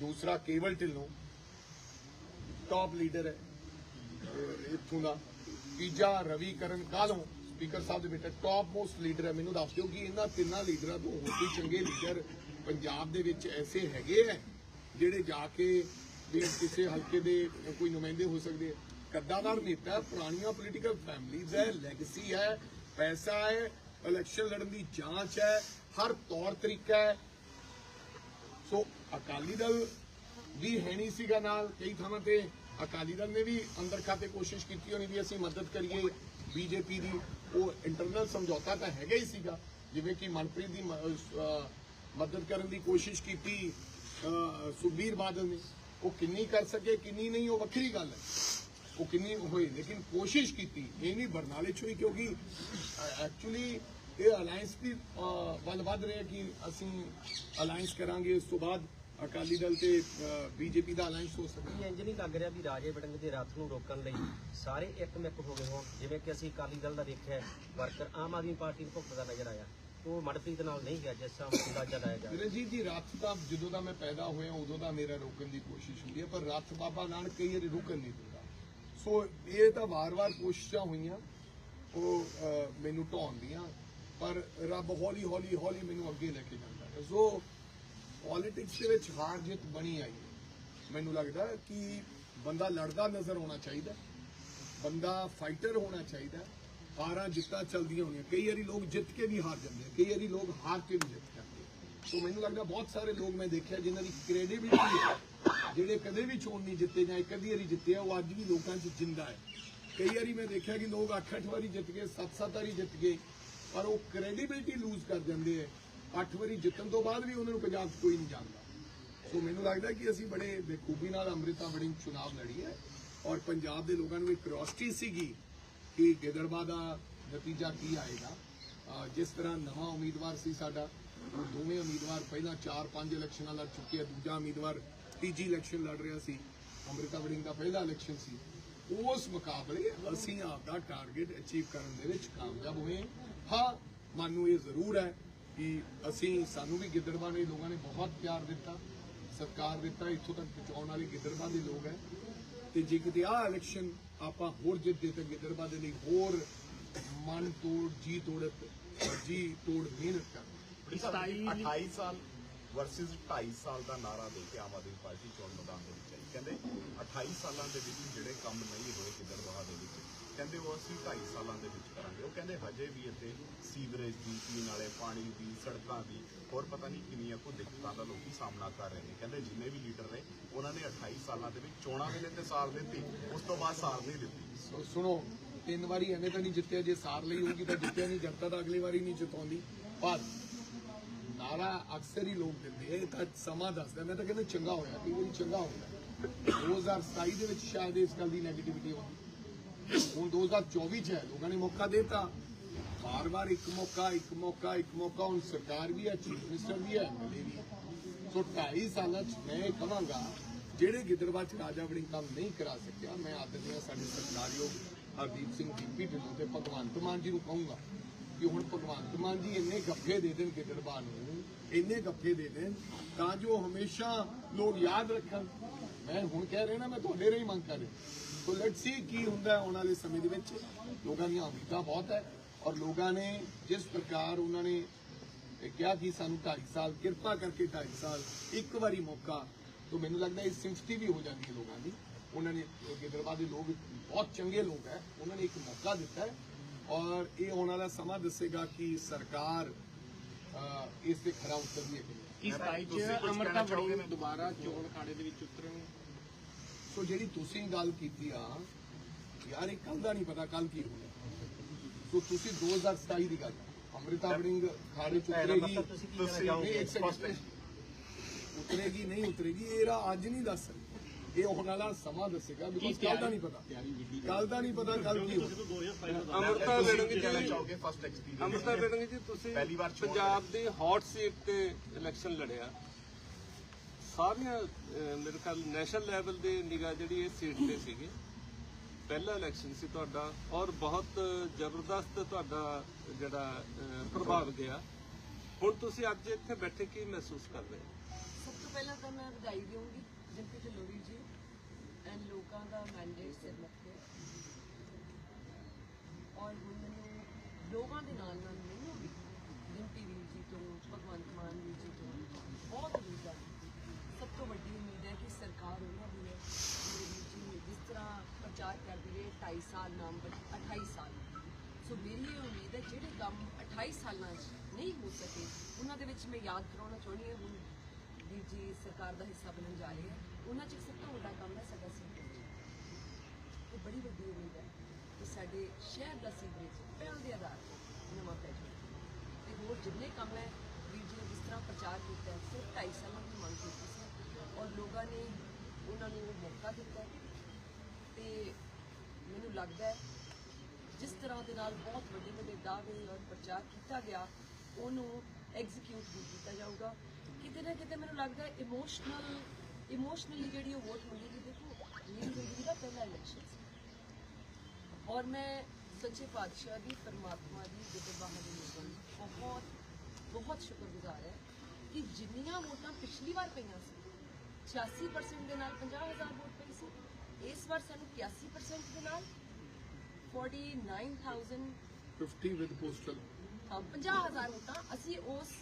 ਦੂਸਰਾ ਕੇਵਲ ਢਿੱਲੋਂ ਟਾਪ ਲੀਡਰ ਹੈ ਇੱਥੋਂ ਦਾ। ਤੀਜਾ ਰਵੀ ਕਰਨ ਕਾਲੋਂ ਸਪੀਕਰ ਸਾਹਿਬ ਦੇ ਬੇਟਾ ਟਾਪ ਮੋਸਟ ਲੀਡਰ ਹੈ। ਮੈਨੂੰ ਦੱਸ ਦਿਓ ਕਿ ਇਹਨਾਂ ਤਿੰਨਾਂ ਲੀਡਰਾਂ ਤੋਂ ਹੋਰ ਕੋਈ ਚੰਗੇ ਲੀਡਰ ਪੰਜਾਬ ਦੇ ਵਿੱਚ ਐਸੇ ਹੈਗੇ ਹੈ, ਜਿਹੜੇ ਜਾ ਕੇ ਵੀ ਕਿਸੇ ਹਲਕੇ ਦੇ ਕੋਈ ਨੁਮਾਇੰਦੇ ਹੋ ਸਕਦੇ ਕੱਦਾਦਾਰ ਨੇਤਾ, ਪੁਰਾਣੀਆਂ ਪੋਲੀਟੀਕਲ ਫੈਮਲੀਜ਼ ਹੈ ਲੈਗੇਸੀ ਹੈ, ਪੈਸਾ ਹੈ ਇਲੈਕਸ਼ਨ ਲੜਨ ਦੀ ਜਾਂਚ ਹੈ, ਹਰ ਤੌਰ ਤਰੀਕਾ ਹੈ। ਸੋ ਅਕਾਲੀ ਦਲ ਵੀ ਹੈ ਨਹੀਂ ਸੀਗਾ ਨਾਲ। ਕਈ ਥਾਵਾਂ ਤੇ ਅਕਾਲੀ ਦਲ ਨੇ ਵੀ ਅੰਦਰ ਖਾਤੇ ਕੋਸ਼ਿਸ਼ ਕੀਤੀ ਹੋਣੀ ਵੀ ਅਸੀਂ ਮਦਦ ਕਰੀਏ ਬੀਜੇਪੀ ਦੀ। ਉਹ ਇੰਟਰਨਲ ਸਮਝੌਤਾ ਤਾਂ ਹੈਗਾ ਹੀ ਸੀਗਾ, ਜਿਵੇਂ ਕਿ ਮਨਪ੍ਰੀਤ ਦੀ ਮਦਦ ਕਰਨ ਦੀ ਕੋਸ਼ਿਸ਼ ਕੀਤੀ, ਅਹ, ਸੁਖਬੀਰ ਬਾਦਲ ਨੇ। ਉਹ ਕਿੰਨੀ ਕਰ ਸਕੇ, ਕਿੰਨੀ ਨਹੀਂ, ਉਹ ਵੱਖਰੀ ਗੱਲ ਹੈ। ਉਹ ਕਿੰਨੀ ਹੋਈ ਲੇਕਿਨ ਕੋਸ਼ਿਸ਼ ਕੀਤੀ ਇਹ ਨਹੀਂ ਬਰਨਾਲੇ ਚ ਹੋਈ ਕਿਉਂਕਿ ਐਕਚੁਅਲੀ ਇਹ ਅਲਾਈਅੰਸ ਦੀ ਵੱਲ ਵੱਧ ਰਿਹਾ ਕਿ ਅਸੀਂ ਅਲਾਈਅੰਸ ਕਰਾਂਗੇ, ਉਸ ਤੋਂ ਬਾਅਦ ਅਕਾਲੀ ਦਲ ਤੇ ਬੀਜੇਪੀ ਦਾ ਅਲਾਈਅੰਸ ਹੋ ਸਕਦਾ। ਇਹ ਇੰਜ ਨਹੀਂ ਲੱਗ ਰਿਹਾ ਵੀ ਰਾਜੇ ਵੜਿੰਗ ਦੇ ਰੱਥ ਨੂੰ ਰੋਕਣ ਲਈ ਸਾਰੇ ਇੱਕਮਿਕ ਹੋ ਗਏ ਹੋਣ, ਜਿਵੇਂ ਕਿ ਅਸੀਂ ਅਕਾਲੀ ਦਲ ਦਾ ਦੇਖਿਆ ਵਰਕਰ ਆਮ ਆਦਮੀ ਪਾਰਟੀ ਨੂੰ ਭੁਗਤਦਾ ਨਜ਼ਰ ਆਇਆ। ਉਹ ਮਨਪ੍ਰੀਤ ਨਾਲ ਨਹੀਂ ਗਿਆ, ਜਿਸ ਤਰ੍ਹਾਂ ਅੰਦਾਜ਼ਾ ਲਾਇਆ ਜਾ ਰਿਹਾ। ਰਣਜੀਤ ਜੀ ਰੱਥ ਤਾਂ ਜਦੋਂ ਦਾ ਮੈਂ ਪੈਦਾ ਹੋਇਆ, ਉਦੋਂ ਦਾ ਮੇਰਾ ਰੋਕਣ ਦੀ ਕੋਸ਼ਿਸ਼ ਹੁੰਦੀ ਹੈ, ਪਰ ਰੱਥ ਬਾਬਾ ਨਾਨਕ ਕਈ ਵਾਰੀ ਰੁਕਣ ਨਹੀਂ ਦਿੰਦਾ। ਸੋ ਇਹ ਤਾਂ ਵਾਰ-ਵਾਰ ਕੋਸ਼ਿਸ਼ਾਂ ਹੋਈਆਂ, ਉਹ ਮੈਨੂੰ ਢਾਉਣ ਦੀਆਂ, ਪਰ ਰੱਬ ਹੌਲੀ ਹੌਲੀ ਹੌਲੀ ਮੈਨੂੰ ਅੱਗੇ ਲੈ ਕੇ ਜਾਂਦਾ ਹੈ। ਸੋ ਪੋਲਿਟਿਕਸ ਦੇ ਵਿੱਚ ਹਾਰ ਜਿੱਤ ਬਣੀ ਆਈ ਮੈਨੂੰ ਲੱਗਦਾ ਕਿ ਬੰਦਾ ਲੜਦਾ ਨਜ਼ਰ ਆਉਣਾ ਚਾਹੀਦਾ ਬੰਦਾ ਫਾਈਟਰ ਹੋਣਾ ਚਾਹੀਦਾ ਹਾਰਾਂ ਜਿੱਤਾਂ ਚੱਲਦੀਆਂ ਹੋਣੀਆਂ। ਕਈ ਵਾਰੀ ਲੋਕ ਜਿੱਤ ਕੇ ਵੀ ਹਾਰ ਜਾਂਦੇ। ਆ ਕਈ ਵਾਰੀ ਲੋਕ ਹਾਰ ਕੇ ਵੀ ਜਿੱਤ ਜਾਂਦੇ ਸੋ ਮੈਨੂੰ ਲੱਗਦਾ ਬਹੁਤ ਸਾਰੇ ਲੋਕ ਮੈਂ ਦੇਖਿਆ ਜਿਨ੍ਹਾਂ ਦੀ ਕ੍ਰੈਡੀਬਿਲਿਟੀ ਹੈ, ਜਿਹੜੇ ਕਦੇ ਵੀ ਚੋਣ ਨਹੀਂ ਜਿੱਤੇ ਜਾਂ ਇੱਕ ਅੱਧੀ ਵਾਰੀ ਜਿੱਤੇ ਆ, ਉਹ ਅੱਜ ਵੀ ਲੋਕਾਂ 'ਚ ਜਿੰਦਾ ਹੈ। ਕਈ ਵਾਰੀ ਮੈਂ ਦੇਖਿਆ ਕਿ ਲੋਕ ਅੱਠ ਅੱਠ ਵਾਰੀ ਜਿੱਤ ਗਏ ਸੱਤ ਸੱਤ ਵਾਰੀ ਜਿੱਤ ਗਏ, ਪਰ ਉਹ ਕ੍ਰੈਡੀਬਿਲਿਟੀ ਲੂਜ਼ ਕਰ ਜਾਂਦੇ ਆ ਅੱਠ ਵਾਰੀ ਜਿੱਤਣ ਤੋਂ ਬਾਅਦ ਵੀ ਉਹਨਾਂ ਨੂੰ ਪੰਜਾਬ 'ਚ ਕੋਈ ਨਹੀਂ ਜਾਣਦਾ। ਸੋ ਮੈਨੂੰ ਲੱਗਦਾ ਕਿ ਅਸੀਂ ਬੜੇ ਬੇਖੂਬੀ ਨਾਲ ਅੰਮ੍ਰਿਤਾ ਵੜਿੰਗ ਚੁਣਾਵ ਲੜੀ ਹੈ ਔਰ ਪੰਜਾਬ ਦੇ ਲੋਕਾਂ ਨੂੰ ਇੱਕ ਕਰੋਸਟੀ ਸੀਗੀ ਕਿ ਗਿੱਦੜਬਾਹ ਦਾ ਨਤੀਜਾ ਕੀ ਆਏਗਾ? ਜਿਸ ਤਰ੍ਹਾਂ ਨਵਾਂ ਉਮੀਦਵਾਰ ਸੀ ਸਾਡਾ, ਉਹ ਦੋਵੇਂ ਉਮੀਦਵਾਰ ਪਹਿਲਾਂ 4-5 ਇਲੈਕਸ਼ਨਾਂ ਲੜ ਚੁੱਕੇ ਆ, ਦੂਜਾ ਉਮੀਦਵਾਰ ਤੀਜੀ ਇਲੈਕਸ਼ਨ ਲੜ ਰਿਹਾ ਸੀ, ਅੰਮ੍ਰਿਤਾ ਬੜਿੰਗ ਦਾ ਪਹਿਲਾ ਇਲੈਕਸ਼ਨ ਸੀ। ਉਸ ਮੁਕਾਬਲੇ ਅਸੀਂ ਆਪਦਾ ਟਾਰਗੇਟ ਅਚੀਵ ਕਰਨ ਦੇ ਵਿੱਚ ਕਾਮਯਾਬ ਹੋਏ ਹਾਂ। ਮਨ ਨੂੰ ਇਹ ਜ਼ਰੂਰ ਹੈ ਕਿ ਅਸੀਂ, ਸਾਨੂੰ ਵੀ ਗਿੱਦੜਬਾਹ ਦੇ ਲੋਕਾਂ ਨੇ ਬਹੁਤ ਪਿਆਰ ਦਿੱਤਾ, ਸਰਕਾਰ ਦਿੱਤਾ, ਇੱਥੋਂ ਤੱਕ ਪਹੁੰਚਾਉਣ ਵਾਲੇ ਗਿੱਦੜਬਾਹ ਦੇ ਲੋਕ ਹੈ। ਤੇ ਜੇ ਕਿਤੇ ਆਹ ਇਲੈਕਸ਼ਨ ਆਪਾਂ ਹੋਰ ਜਿੱਤੇ ਤਾਂ ਗਿੱਦੜਬਾਹ ਦੇ ਲਈ ਹੋਰ ਮਨ ਤੋੜ ਜੀ ਤੋੜਤ ਜੀ ਤੋੜ ਮਿਹਨਤ ਕਰਨੀ। 28 ਸਾਲ ਵਰਸਸ 2.5 ਸਾਲ ਦਾ ਨਾਰਾ ਦੇ ਕੇ ਆਮ ਆਦਮੀ ਪਾਰਟੀ ਚੋਣ ਮੈਦਾਨ ਦੇ ਵਿੱਚ ਆਈ। ਕਹਿੰਦੇ 28 ਸਾਲਾਂ ਦੇ ਵਿੱਚ ਜਿਹੜੇ ਕੰਮ ਨਹੀਂ ਹੋਏ ਗਿੱਦੜਬਾਹਾ ਦੇ ਵਿੱਚ ਕਹਿੰਦੇ ਉਹ ਅਸੀਂ 2.5 ਸਾਲਾਂ ਦੇ ਵਿੱਚ ਕਰਾਂਗੇ। ਉਹ ਕਹਿੰਦੇ ਹਜੇ ਵੀ ਇੱਥੇ ਸੀਵਰੇਜ ਦੀ, ਪੀਣ ਵਾਲੇ ਪਾਣੀ ਦੀ, ਸੜਕਾਂ ਦੀ ਹੋਰ ਪਤਾ ਨਹੀਂ ਕਿੰਨੀਆਂ ਕੋ ਦਿੱਕਤਾਂ ਦਾ ਲੋਕੀ ਸਾਹਮਣਾ ਕਰ ਰਹੇ ਨੇ। ਕਹਿੰਦੇ ਜਿੰਨੇ ਵੀ ਲੀਡਰ ਨੇ, ਉਹਨਾਂ ਨੇ 28 ਸਾਲਾਂ ਦੇ ਵਿੱਚ ਚੋਣਾਂ ਵੇਲੇ ਤੇ ਸਾਰ ਦਿੱਤੀ, ਉਸ ਤੋਂ ਬਾਅਦ ਸਾਰ ਨਹੀਂ ਦਿੱਤੀ। ਸੋ ਸੁਣੋ, ਤਿੰਨ ਵਾਰੀ ਐਵੇਂ ਤਾਂ ਨਹੀਂ ਜਿੱਤਿਆ, ਜੇ ਸਾਰ ਲਈ ਹੋਊਗੀ ਤਾਂ ਜਿੱਤਿਆ ਨਹੀਂ, ਜਨਤਾ ਤਾਂ ਅਗਲੀ ਵਾਰੀ ਨਹੀਂ ਜਿਤਾਉਂਦੀ। ਪਰ ਨਾਰਾ ਅਕਸਰ ਹੀ ਲੋਕ ਦਿੰਦੇ ਇਹ ਤਾਂ ਸਮਾਂ ਦੱਸਦਾ। ਮੈਂ ਤਾਂ ਕਹਿੰਦਾ ਚੰਗਾ ਹੋਇਆ, ਕਈ ਵਾਰੀ ਚੰਗਾ ਹੋਇਆ। 2027 ਦੇ ਵਿੱਚ ਸ਼ਾਇਦ ਇਸ ਗੱਲ ਦੀ ਨੈਗੇਟਿਵਿਟੀ ਹੋਵੇ ਹੁਣ 2024 ਚ ਹੈ, ਲੋਕਾਂ ਨੇ ਮੌਕਾ ਦਿੱਤਾ। ਬਾਰ-ਬਾਰ ਇੱਕ ਮੌਕਾ ਇੱਕ ਮੌਕਾ ਇੱਕ ਮੌਕਾ। ਹੁਣ ਸਰਕਾਰ ਵੀ ਹੈ ਚੀਫ ਮਿਨਿਸਟਰ ਵੀ ਹੈ ਐਮਐਲਏ ਵੀ ਸੋ 2.5 ਸਾਲਾਂ ਚ ਮੈਂ ਕਹਾਂਗਾ, ਜਿਹੜੇ ਗਿੱਦੜਬਾਹ ਚ ਰਾਜਾ ਵੜਿੰਗ ਕੰਮ ਨਹੀਂ ਕਰਾ ਸਕਿਆ, ਮੈਂ ਆਦਰਨੀय ਸਾਡੇ ਸਰਕਾਰਯੋਗ ਹਰਦੀਪ ਸਿੰਘ ਦੀਪੀ ਢਿੱਲੋਂ ਤੇ ਭਗਵੰਤ ਮਾਨ ਜੀ ਨੂੰ ਕਹੂੰਗਾ ਕਿ ਹੁਣ ਭਗਵੰਤ ਮਾਨ ਜੀ ਇੰਨੇ ਗੱਫੇ ਦੇ ਦੇਣ ਗਿੱਦੜਬਾਹ ਨੂੰ, ਇੰਨੇ ਗੱਫੇ ਦੇ ਦੇਣ, ਤਾਂ ਜੋ ਹਮੇਸ਼ਾ ਲੋਕ ਯਾਦ ਰੱਖਣ। ਮੈਂ ਹੁਣ ਕਹਿ ਰਿਹਾ ਨਾ, ਮੈਂ ਤੁਹਾਡੇ ਰਹੀ ਮੰਗ ਕਰ ਰਿਹਾ। ਸੋ ਲੈਟਸ ਸੀ ਕੀ ਹੁੰਦਾ ਹੈ ਆਉਣ ਵਾਲੇ ਸਮੇਂ ਦੇ ਵਿੱਚ? ਲੋਕਾਂ ਦੀਆਂ ਉਮੀਦਾਂ ਬਹੁਤ ਹੈ ਔਰ ਲੋਕਾਂ ਨੇ ਜਿਸ ਪ੍ਰਕਾਰ ਉਹਨਾਂ ਨੇ ਇਹ ਕਿਹਾ ਕਿ ਸਾਨੂੰ 2.5 ਸਾਲ ਕਿਰਪਾ ਕਰਕੇ 2.5 ਸਾਲ ਇੱਕ ਵਾਰੀ ਮੌਕਾ ਤੋਂ ਮੈਨੂੰ ਲੱਗਦਾ ਇਹ ਸਿੰਪਥੀ ਵੀ ਹੋ ਜਾਂਦੀ ਹੈ ਲੋਕਾਂ ਦੀ। ਉਹਨਾਂ ਨੇ ਗਿੱਦੜਬਾਹ ਦੇ ਲੋਕ ਬਹੁਤ ਚੰਗੇ ਲੋਕ ਹੈ ਉਹਨਾਂ ਨੇ ਇੱਕ ਮੌਕਾ ਦਿੱਤਾ ਹੈ ਔਰ ਇਹ ਆਉਣ ਵਾਲਾ ਸਮਾਂ ਦੱਸੇਗਾ ਕਿ ਸਰਕਾਰ ਇਸ ਤੇ ਖਰਾ ਉਤਰਦੀ ਹੈ ਕਿ ਨਹੀਂ। ਇਸ ਟਾਈਪ ਚ ਅਮਰਤਾ ਬੜੀ ਦੁਬਾਰਾ ਚੋਣ ਖਾੜੇ ਦੇ ਵਿੱਚ ਉਤਰਨ ਸੋ ਜਿਹੜੀ ਤੁਸੀਂ ਗੱਲ ਕੀਤੀ ਆ ਯਾਰ ਇਹ ਕੱਲ ਦਾ ਨਹੀਂ ਪਤਾ ਕੱਲ ਕੀ ਹੋਣਾ ਸੋ ਤੁਸੀਂ 2027 ਦੀ ਗੱਲ ਅੰਮ੍ਰਿਤਾ ਬੜਿੰਗ ਖਾੜੇ ਚ ਉਤਰੇਗੀ। ਤੁਸੀਂ। ਉਤਰੇਗੀ ਨਹੀਂ ਉਤਰੇਗੀ ਇਹਦਾ ਅੱਜ ਨਹੀਂ ਦੱਸ ਸਕਦੀ। ਇਹ ਆਉਣ ਵਾਲਾ ਸਮਾਂ ਦੱਸੇਗਾ ਬਿਕੋਜ਼ ਕੱਲ ਦਾ ਨਹੀਂ ਪਤਾ। ਕੱਲ ਦਾ ਨਹੀਂ ਪਤਾ ਕੱਲ ਕੀ ਅਮਰਤਾ ਬੇੜੰਗ ਜੀ ਚਾਹੋਗੇ ਫਸਟ ਐਕਸਪੀਰੀਅੰਸ ਅਮਰਤਾ ਬੇੜੰਗ ਜੀ ਤੁਸੀਂ ਪਹਿਲੀ ਵਾਰ ਚੋਣ ਪੰਜਾਬ ਦੀ ਹੌਟ ਸੀਟ ਤੇ ਇਲੈਕਸ਼ਨ ਲੜਿਆ। ਸਾਰੀਆਂ ਮੇਰੇ ਖਿਆਲ ਨੈਸ਼ਨਲ ਲੈਵਲ ਦੇ ਨਿਗਾਹ ਜਿਹੜੀ ਇਹ ਸੀਟ ਤੇ ਸੀਗੇ। ਪਹਿਲਾ ਇਲੈਕਸ਼ਨ ਸੀ ਤੁਹਾਡਾ ਔਰ ਬਹੁਤ ਜ਼ਬਰਦਸਤ ਤੁਹਾਡਾ ਜਿਹੜਾ ਪ੍ਰਭਾਵ ਗਿਆ। ਹੁਣ ਤੁਸੀਂ ਅੱਜ ਇੱਥੇ ਬੈਠੇ ਕੀ ਮਹਿਸੂਸ ਕਰ ਰਹੇ ਹੋ? ਸਭ ਤੋਂ ਪਹਿਲਾਂ ਤਾਂ ਮੈਂ ਵਧਾਈ ਦੇਵਾਂਗੀ ਜਿੰਪੀ ਢਿੱਲੋਂ ਜੀ ਐਂਡ ਲੋਕਾਂ ਦਾ ਮੈਂਡੇਟ ਸਿਰ ਮੱਥੇ। ਔਰ ਹੁਣ ਮੈਨੂੰ ਲੋਕਾਂ ਦੇ ਨਾਲ ਨਾਲ 28 ਸਾਲ ਨਾਮ ਬਚ 28 ਸਾਲ ਸੋ ਮੇਰੀ ਉਮੀਦ ਹੈ, ਜਿਹੜੇ ਕੰਮ 28 ਸਾਲਾਂ 'ਚ ਨਹੀਂ ਹੋ ਸਕੇ, ਉਹਨਾਂ ਦੇ ਵਿੱਚ ਮੈਂ ਯਾਦ ਕਰਾਉਣਾ ਚਾਹੁੰਦੀ ਹਾਂ, ਹੁਣ ਦੀ ਜੀ ਸਰਕਾਰ ਦਾ ਹਿੱਸਾ ਬਣਨ ਜਾ ਰਹੇ ਹੈ, ਉਹਨਾਂ 'ਚ ਸਭ ਤੋਂ ਵੱਡਾ ਕੰਮ ਹੈ ਸਾਡਾ ਸੀਵਰੇਜ। ਇਹ ਬੜੀ ਵੱਡੀ ਉਮੀਦ ਹੈ ਕਿ ਸਾਡੇ ਸ਼ਹਿਰ ਦਾ ਸੀਵਰੇਜ ਪਹਿਲ ਦੇ ਆਧਾਰ ਤੇ ਨਵਾਂ ਪੈ ਜਾਵੇ। ਤੇ ਹੋਰ ਜਿੰਨੇ ਕੰਮ ਹੈ, ਵੀਰ ਜੀ ਨੇ ਜਿਸ ਤਰ੍ਹਾਂ ਪ੍ਰਚਾਰ ਕੀਤਾ, ਸਿਰਫ ਢਾਈ ਸਾਲਾਂ ਦੀ ਮੰਗ ਕੀਤੀ ਸੀ, ਔਰ ਲੋਕਾਂ ਨੇ ਉਹਨਾਂ ਨੂੰ ਮੌਕਾ ਦਿੱਤਾ। ਤੇ ਮੈਨੂੰ ਲੱਗਦਾ ਹੈ ਜਿਸ ਤਰ੍ਹਾਂ ਦੇ ਨਾਲ ਬਹੁਤ ਵੱਡੇ ਵੱਡੇ ਦਾਅਵੇ ਔਰ ਪ੍ਰਚਾਰ ਕੀਤਾ ਗਿਆ, ਉਹਨੂੰ ਐਗਜ਼ੀਕਿਊਟ ਵੀ ਕੀਤਾ ਜਾਊਗਾ। ਕਿਤੇ ਨਾ ਕਿਤੇ ਮੈਨੂੰ ਲੱਗਦਾ ਹੈ ਇਮੋਸ਼ਨਲ ਇਮੋਸ਼ਨਲੀ ਜਿਹੜੀ ਉਹ ਵੋਟ ਮਿਲੇਗੀ ਦੇਖੋ, ਮੇਰੀ ਜ਼ਿੰਦਗੀ ਦਾ ਪਹਿਲਾ ਇਲੈਕਸ਼ਨ ਸੀ। ਔਰ ਮੈਂ ਸੱਚੇ ਪਾਤਸ਼ਾਹ ਦੀ, ਪਰਮਾਤਮਾ ਦੀ ਜਿੱਤੇ ਦੇ ਲੋਕਾਂ ਨੂੰ ਬਹੁਤ ਬਹੁਤ ਸ਼ੁਕਰਗੁਜ਼ਾਰ ਹੈ ਕਿ ਜਿੰਨੀਆਂ ਵੋਟਾਂ ਪਿਛਲੀ ਵਾਰ ਪਈਆਂ ਸੀ 86% ਦੇ ਨਾਲ 50000 ਵੋਟ ਇਸ ਵਾਰ ਸਾਨੂੰ 81% ਦੇ ਨਾਲ 49000 50 ਵਿਦ ਪੋਸਟਲ ਹਾਂ 50000 ਵੋਟਾਂ ਅਸੀਂ ਉਸ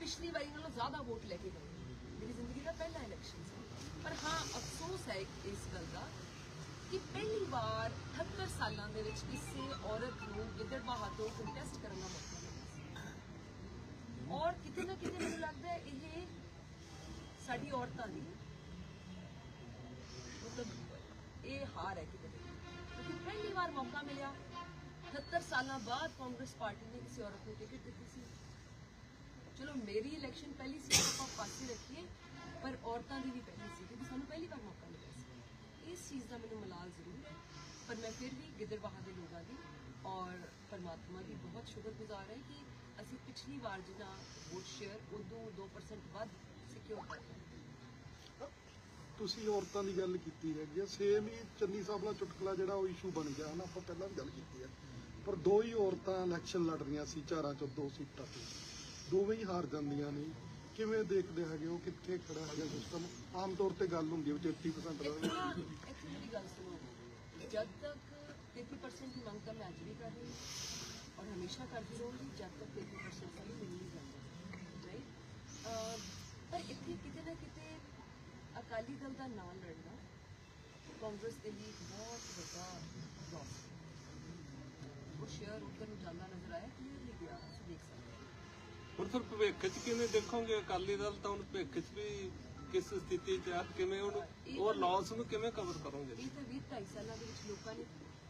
ਪਿਛਲੀ ਵਾਰੀ ਨਾਲੋਂ ਜ਼ਿਆਦਾ ਵੋਟ ਲੈ ਕੇ ਗਏ। ਮੇਰੀ ਜ਼ਿੰਦਗੀ ਦਾ ਪਹਿਲਾ ਇਲੈਕਸ਼ਨ ਸੀ। ਪਰ ਹਾਂ ਅਫਸੋਸ ਹੈ ਇਸ ਗੱਲ ਦਾ ਕਿ ਪਹਿਲੀ ਵਾਰ 78 ਸਾਲਾਂ ਦੇ ਵਿੱਚ ਕਿਸੇ ਔਰਤ ਨੂੰ ਗਿੱਦੜਬਾਹਾ ਤੋਂ ਕੰਟੈਸਟ ਕਰਨ ਦਾ ਮੌਕਾ ਮਿਲਿਆ ਔਰ ਕਿਤੇ ਨਾ ਕਿਤੇ ਮੈਨੂੰ ਲੱਗਦਾ ਹੈ ਇਹ ਸਾਡੀ ਔਰਤਾਂ ਦੀ ਮਤਲਬ ਇਹ ਹਾਰ ਹੈ ਕਿਤੇ ਕਿਉਂਕਿ ਪਹਿਲੀ ਵਾਰ ਮੌਕਾ ਮਿਲਿਆ। 78 ਸਾਲਾਂ ਬਾਅਦ ਕਾਂਗਰਸ ਪਾਰਟੀ ਨੇ ਕਿਸੇ ਔਰਤ ਨੂੰ ਟਿਕਟ ਦਿੱਤੀ ਸੀ। ਚਲੋ, ਮੇਰੀ ਇਲੈਕਸ਼ਨ ਪਹਿਲੀ ਸੀ, ਆਪਾਂ ਪਾਸੇ ਰੱਖੀਏ, ਪਰ ਔਰਤਾਂ ਦੀ ਵੀ ਪਹਿਲੀ ਸੀ, ਕਿਉਂਕਿ ਸਾਨੂੰ ਪਹਿਲੀ ਵਾਰ ਮੌਕਾ ਮਿਲਿਆ ਸੀ। ਇਸ ਚੀਜ਼ ਦਾ ਮੈਨੂੰ ਮਲਾਲ ਜ਼ਰੂਰ ਹੈ, ਪਰ ਮੈਂ ਫਿਰ ਵੀ ਗਿੱਦੜਬਾਹਾ ਦੇ ਲੋਕਾਂ ਦੀ ਔਰ ਪਰਮਾਤਮਾ ਦੀ ਬਹੁਤ ਸ਼ੁਕਰਗੁਜ਼ਾਰ ਹੈ ਕਿ ਅਸੀਂ ਪਿਛਲੀ ਵਾਰ ਜਿੰਨਾ ਵੋਟ ਸ਼ੇਅਰ ਉਦੋਂ 2% ਵੱਧ ਸਿਕਿਉਰ ਕਰ ਲਿਆ। ਤੁਸੀਂ ਔਰਤਾਂ ਦੀ ਗੱਲ ਕੀਤੀ ਹੈਗੀ ਆ ਸੇਮ ਹੀ ਚੰਨੀ ਸਾਹਿਬ ਦਾ ਚੁਟਕਲਾ ਜਿਹੜਾ ਉਹ ਇਸ਼ੂ ਬਣ ਗਿਆ, ਹਨਾ, ਆਪਾਂ ਪਹਿਲਾਂ ਵੀ ਗੱਲ ਕੀਤੀ ਹੈ ਪਰ ਦੋ ਹੀ ਔਰਤਾਂ ਇਲੈਕਸ਼ਨ ਲੜ ਰਹੀਆਂ ਸੀ, ਚਾਰਾਂ ਚੋਂ ਦੋ ਸੀਟਾਂ ਤੇ। ਦੋਵੇਂ ਹੀ ਹਾਰ ਜਾਂਦੀਆਂ ਨੇ। ਕਿਵੇਂ ਦੇਖਦੇ ਹੈਗੇ ਉਹ ਕਿੱਥੇ ਖੜਾ ਹੈਗਾ ਸਿਸਟਮ ਆਮ ਤੌਰ ਤੇ ਗੱਲ ਹੁੰਦੀ ਹੈ ਵਿੱਚ 80% ਇੱਥੇ ਇੱਥੇ ਮੇਰੀ ਗੱਲ ਸੁਣੋ। ਜਦ ਤੱਕ 33% ਦੀ ਮੰਗ ਤਾਂ ਮੈਂ ਅੱਜ ਵੀ ਕਰ ਰਹੀ ਹਾਂ ਔਰ ਹਮੇਸ਼ਾ ਕਰਦੀ ਰਹੂੰਗੀ, ਜਦ ਤੱਕ 33% ਸਾਨੂੰ ਨਹੀਂ ਜਾਂਦਾ। ਰਾਈਟ ਪਰ ਇੱਥੇ ਕਿਤੇ ਨਾ ਕਿਤੇ ਅਕਾਲੀ ਦਲ ਦਾ ਨਾਂ ਲੜਨਾ ਕਾਂਗਰਸ ਦੇ ਲਈ ਬਹੁਤ ਵੱਡਾ ਲਾਸ ਉਹ ਸ਼ੇਅਰ ਉੱਧਰ ਨੂੰ ਜਾਂਦਾ ਨਜ਼ਰ ਆਇਆ ਕਲੀਅਰਲੀ ਗਿਆ ਤੁਸੀਂ ਦੇਖ ਸਕਦੇ ਹੁਣ ਫਿਰ ਭਵਿੱਖ 'ਚ ਕਿਵੇਂ ਦੇਖੋਗੇ? ਅਕਾਲੀ ਦਲ ਤਾਂ ਹੁਣ ਭਵਿੱਖ 'ਚ ਵੀ ਕਿਸ ਸਥਿਤੀ 'ਚ ਆ ਕਿਵੇਂ ਉਹਨੂੰ ਉਹ ਲਾਸ ਨੂੰ ਕਿਵੇਂ ਕਵਰ ਕਰੋਗੇ? ਇਹ ਤਾਂ 20 ਢਾਈ ਸਾਲਾਂ ਦੇ ਵਿੱਚ ਲੋਕਾਂ ਨੇ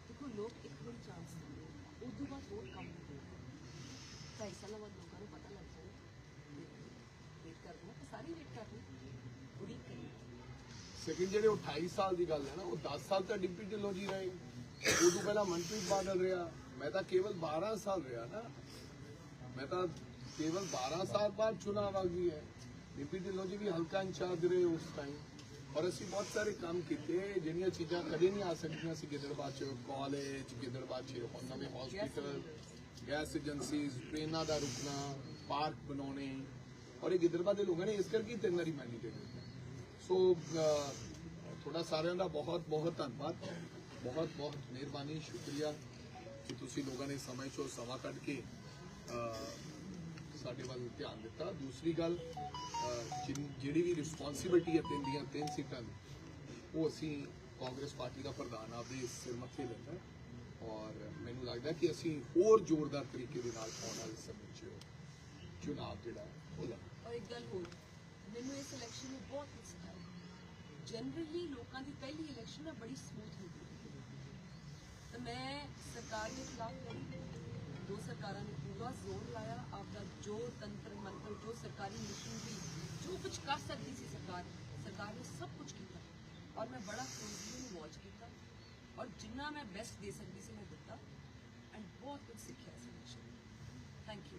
ਦੇਖੋ ਲੋਕ ਇੱਕ ਵਾਰੀ ਚਾਂਸ ਦਿੰਦੇ ਉਸ ਤੋਂ ਬਾਅਦ ਹੋਰ ਕੰਮ ਨਹੀਂ ਕਰਦੇ ਢਾਈ ਸਾਲਾਂ ਬਾਅਦ ਲੋਕਾਂ ਨੂੰ ਪਤਾ ਲੱਗ ਜਾਣਾ ਵੇਟ ਕਰਦੇ ਨਾ ਸਾਰੇ ਵੇਟ ਕਰ ਰਹੇ ਉਡੀਕ ਕਰੀ ਸੈਕਿੰਡ ਜਿਹੜੇ ਉਹ 28 ਸਾਲ ਦੀ ਗੱਲ ਹੈ ਨਾ, ਉਹ 10 ਸਾਲ ਤਾਂ ਡਿਪਟੀ ਢਿੱਲੋਂ ਜੀ ਰਹੇ ਉਦੋਂ ਪਹਿਲਾਂ ਮਨਪ੍ਰੀਤ ਬਾਦਲ ਰਿਹਾ, ਮੈਂ ਤਾਂ ਕੇਵਲ 12 ਸਾਲ ਰਿਹਾ ਨਾ। ਮੈਂ ਤਾਂ ਕੇਵਲ 12 ਸਾਲ ਬਾਅਦ ਚੁਣਾਵ ਆ ਗਈ ਹੈ ਡਿਪਟੀ ਢਿੱਲੋਂ ਜੀ ਵੀ ਹਲਕਾ ਇੰਚਾਰਜ ਰਹੇ ਉਸ ਟਾਈਮ ਔਰ ਅਸੀਂ ਬਹੁਤ ਸਾਰੇ ਕੰਮ ਕੀਤੇ, ਜਿਹੜੀਆਂ ਚੀਜ਼ਾਂ ਕਦੇ ਨਹੀਂ ਆ ਸਕਦੀਆਂ ਸੀ। ਗਿੱਦੜਬਾਹ ਚ ਕਾਲਜ ਗਿੱਦੜਬਾਹ ਚ ਨਵੇਂ ਹਸਪੀਟਲ ਗੈਸ ਏਜੰਸੀਜ਼ ਟ੍ਰੇਨਾਂ ਦਾ ਰੁਕਣਾ, ਪਾਰਕ ਬਣਾਉਣੇ। ਔਰ ਇਹ ਗਿੱਦੜਬਾਹ ਦੇ ਲੋਕਾਂ ਨੇ ਇਸ ਕਰਕੇ ਤਿੰਨ ਵਾਰੀ ਮੈਂਡੇਟ ਸੋ ਤੁਹਾਡਾ ਸਾਰਿਆਂ ਦਾ ਬਹੁਤ ਬਹੁਤ ਧੰਨਵਾਦ। ਬਹੁਤ ਬਹੁਤ ਮਿਹਰਬਾਨੀ, ਸ਼ੁਕਰੀਆ ਕਿ ਤੁਸੀਂ ਲੋਕਾਂ ਨੇ ਸਮੇਂ ਚੋਂ ਸਮਾਂ ਕੱਢ ਕੇ ਸਾਡੇ ਵੱਲ ਧਿਆਨ ਦਿੱਤਾ। ਦੂਸਰੀ ਗੱਲ ਜਿਹੜੀ ਵੀ ਰਿਸਪੌਂਸਿਬਿਲਟੀ ਹੈ ਤਿੰਨ ਦੀਆਂ ਤਿੰਨ ਸੀਟਾਂ ਦੀ, ਉਹ ਅਸੀਂ ਕਾਂਗਰਸ ਪਾਰਟੀ ਦਾ ਪ੍ਰਧਾਨ ਆਪਦੇ ਸਿਰ ਮੱਥੇ ਲੈਂਦਾ ਔਰ ਮੈਨੂੰ ਲੱਗਦਾ ਕਿ ਅਸੀਂ ਹੋਰ ਜ਼ੋਰਦਾਰ ਤਰੀਕੇ ਦੇ ਨਾਲ ਆਉਣ ਵਾਲੇ ਸਮੇਂ 'ਚ ਚੁਣਾਵ ਜਿਹੜਾ ਉਹ ਲੜਾਂਗੇ। ਔਰ ਇੱਕ ਗੱਲ ਹੋਰ, ਮੈਨੂੰ ਇਸ ਇਲੈਕਸ਼ਨ ਨੇ ਬਹੁਤ ਜਨਰਲੀ ਲੋਕਾਂ ਦੀ ਪਹਿਲੀ ਇਲੈਕਸ਼ਨ ਨਾ ਬੜੀ ਸਮੂਥ ਹੁੰਦੀ ਹੈ। ਤਾਂ ਮੈਂ ਸਰਕਾਰ ਦੇ ਖਿਲਾਫ ਲੜੀ ਦੋ ਸਰਕਾਰਾਂ ਨੇ ਪੂਰਾ ਜ਼ੋਰ ਲਾਇਆ, ਆਪਦਾ ਜੋ ਤੰਤਰ, ਮੰਤਰ, ਜੋ ਸਰਕਾਰੀ ਮਸ਼ੀਨਰੀ ਜੋ ਕੁਝ ਕਰ ਸਕਦੀ ਸੀ ਸਰਕਾਰ ਸਰਕਾਰ ਨੇ ਸਭ ਕੁਝ ਕੀਤਾ। ਔਰ ਮੈਂ ਬੜਾ ਕਲੋਜ਼ਲੀ ਨੂੰ ਵਾਚ ਕੀਤਾ। ਔਰ ਜਿੰਨਾ ਮੈਂ ਬੈਸਟ ਦੇ ਸਕਦੀ ਸੀ, ਮੈਂ ਦਿੱਤਾ। ਐਂਡ ਬਹੁਤ ਕੁਝ ਸਿੱਖਿਆ ਇਸ ਇਲੈਕਸ਼ਨ ਥੈਂਕ ਯੂ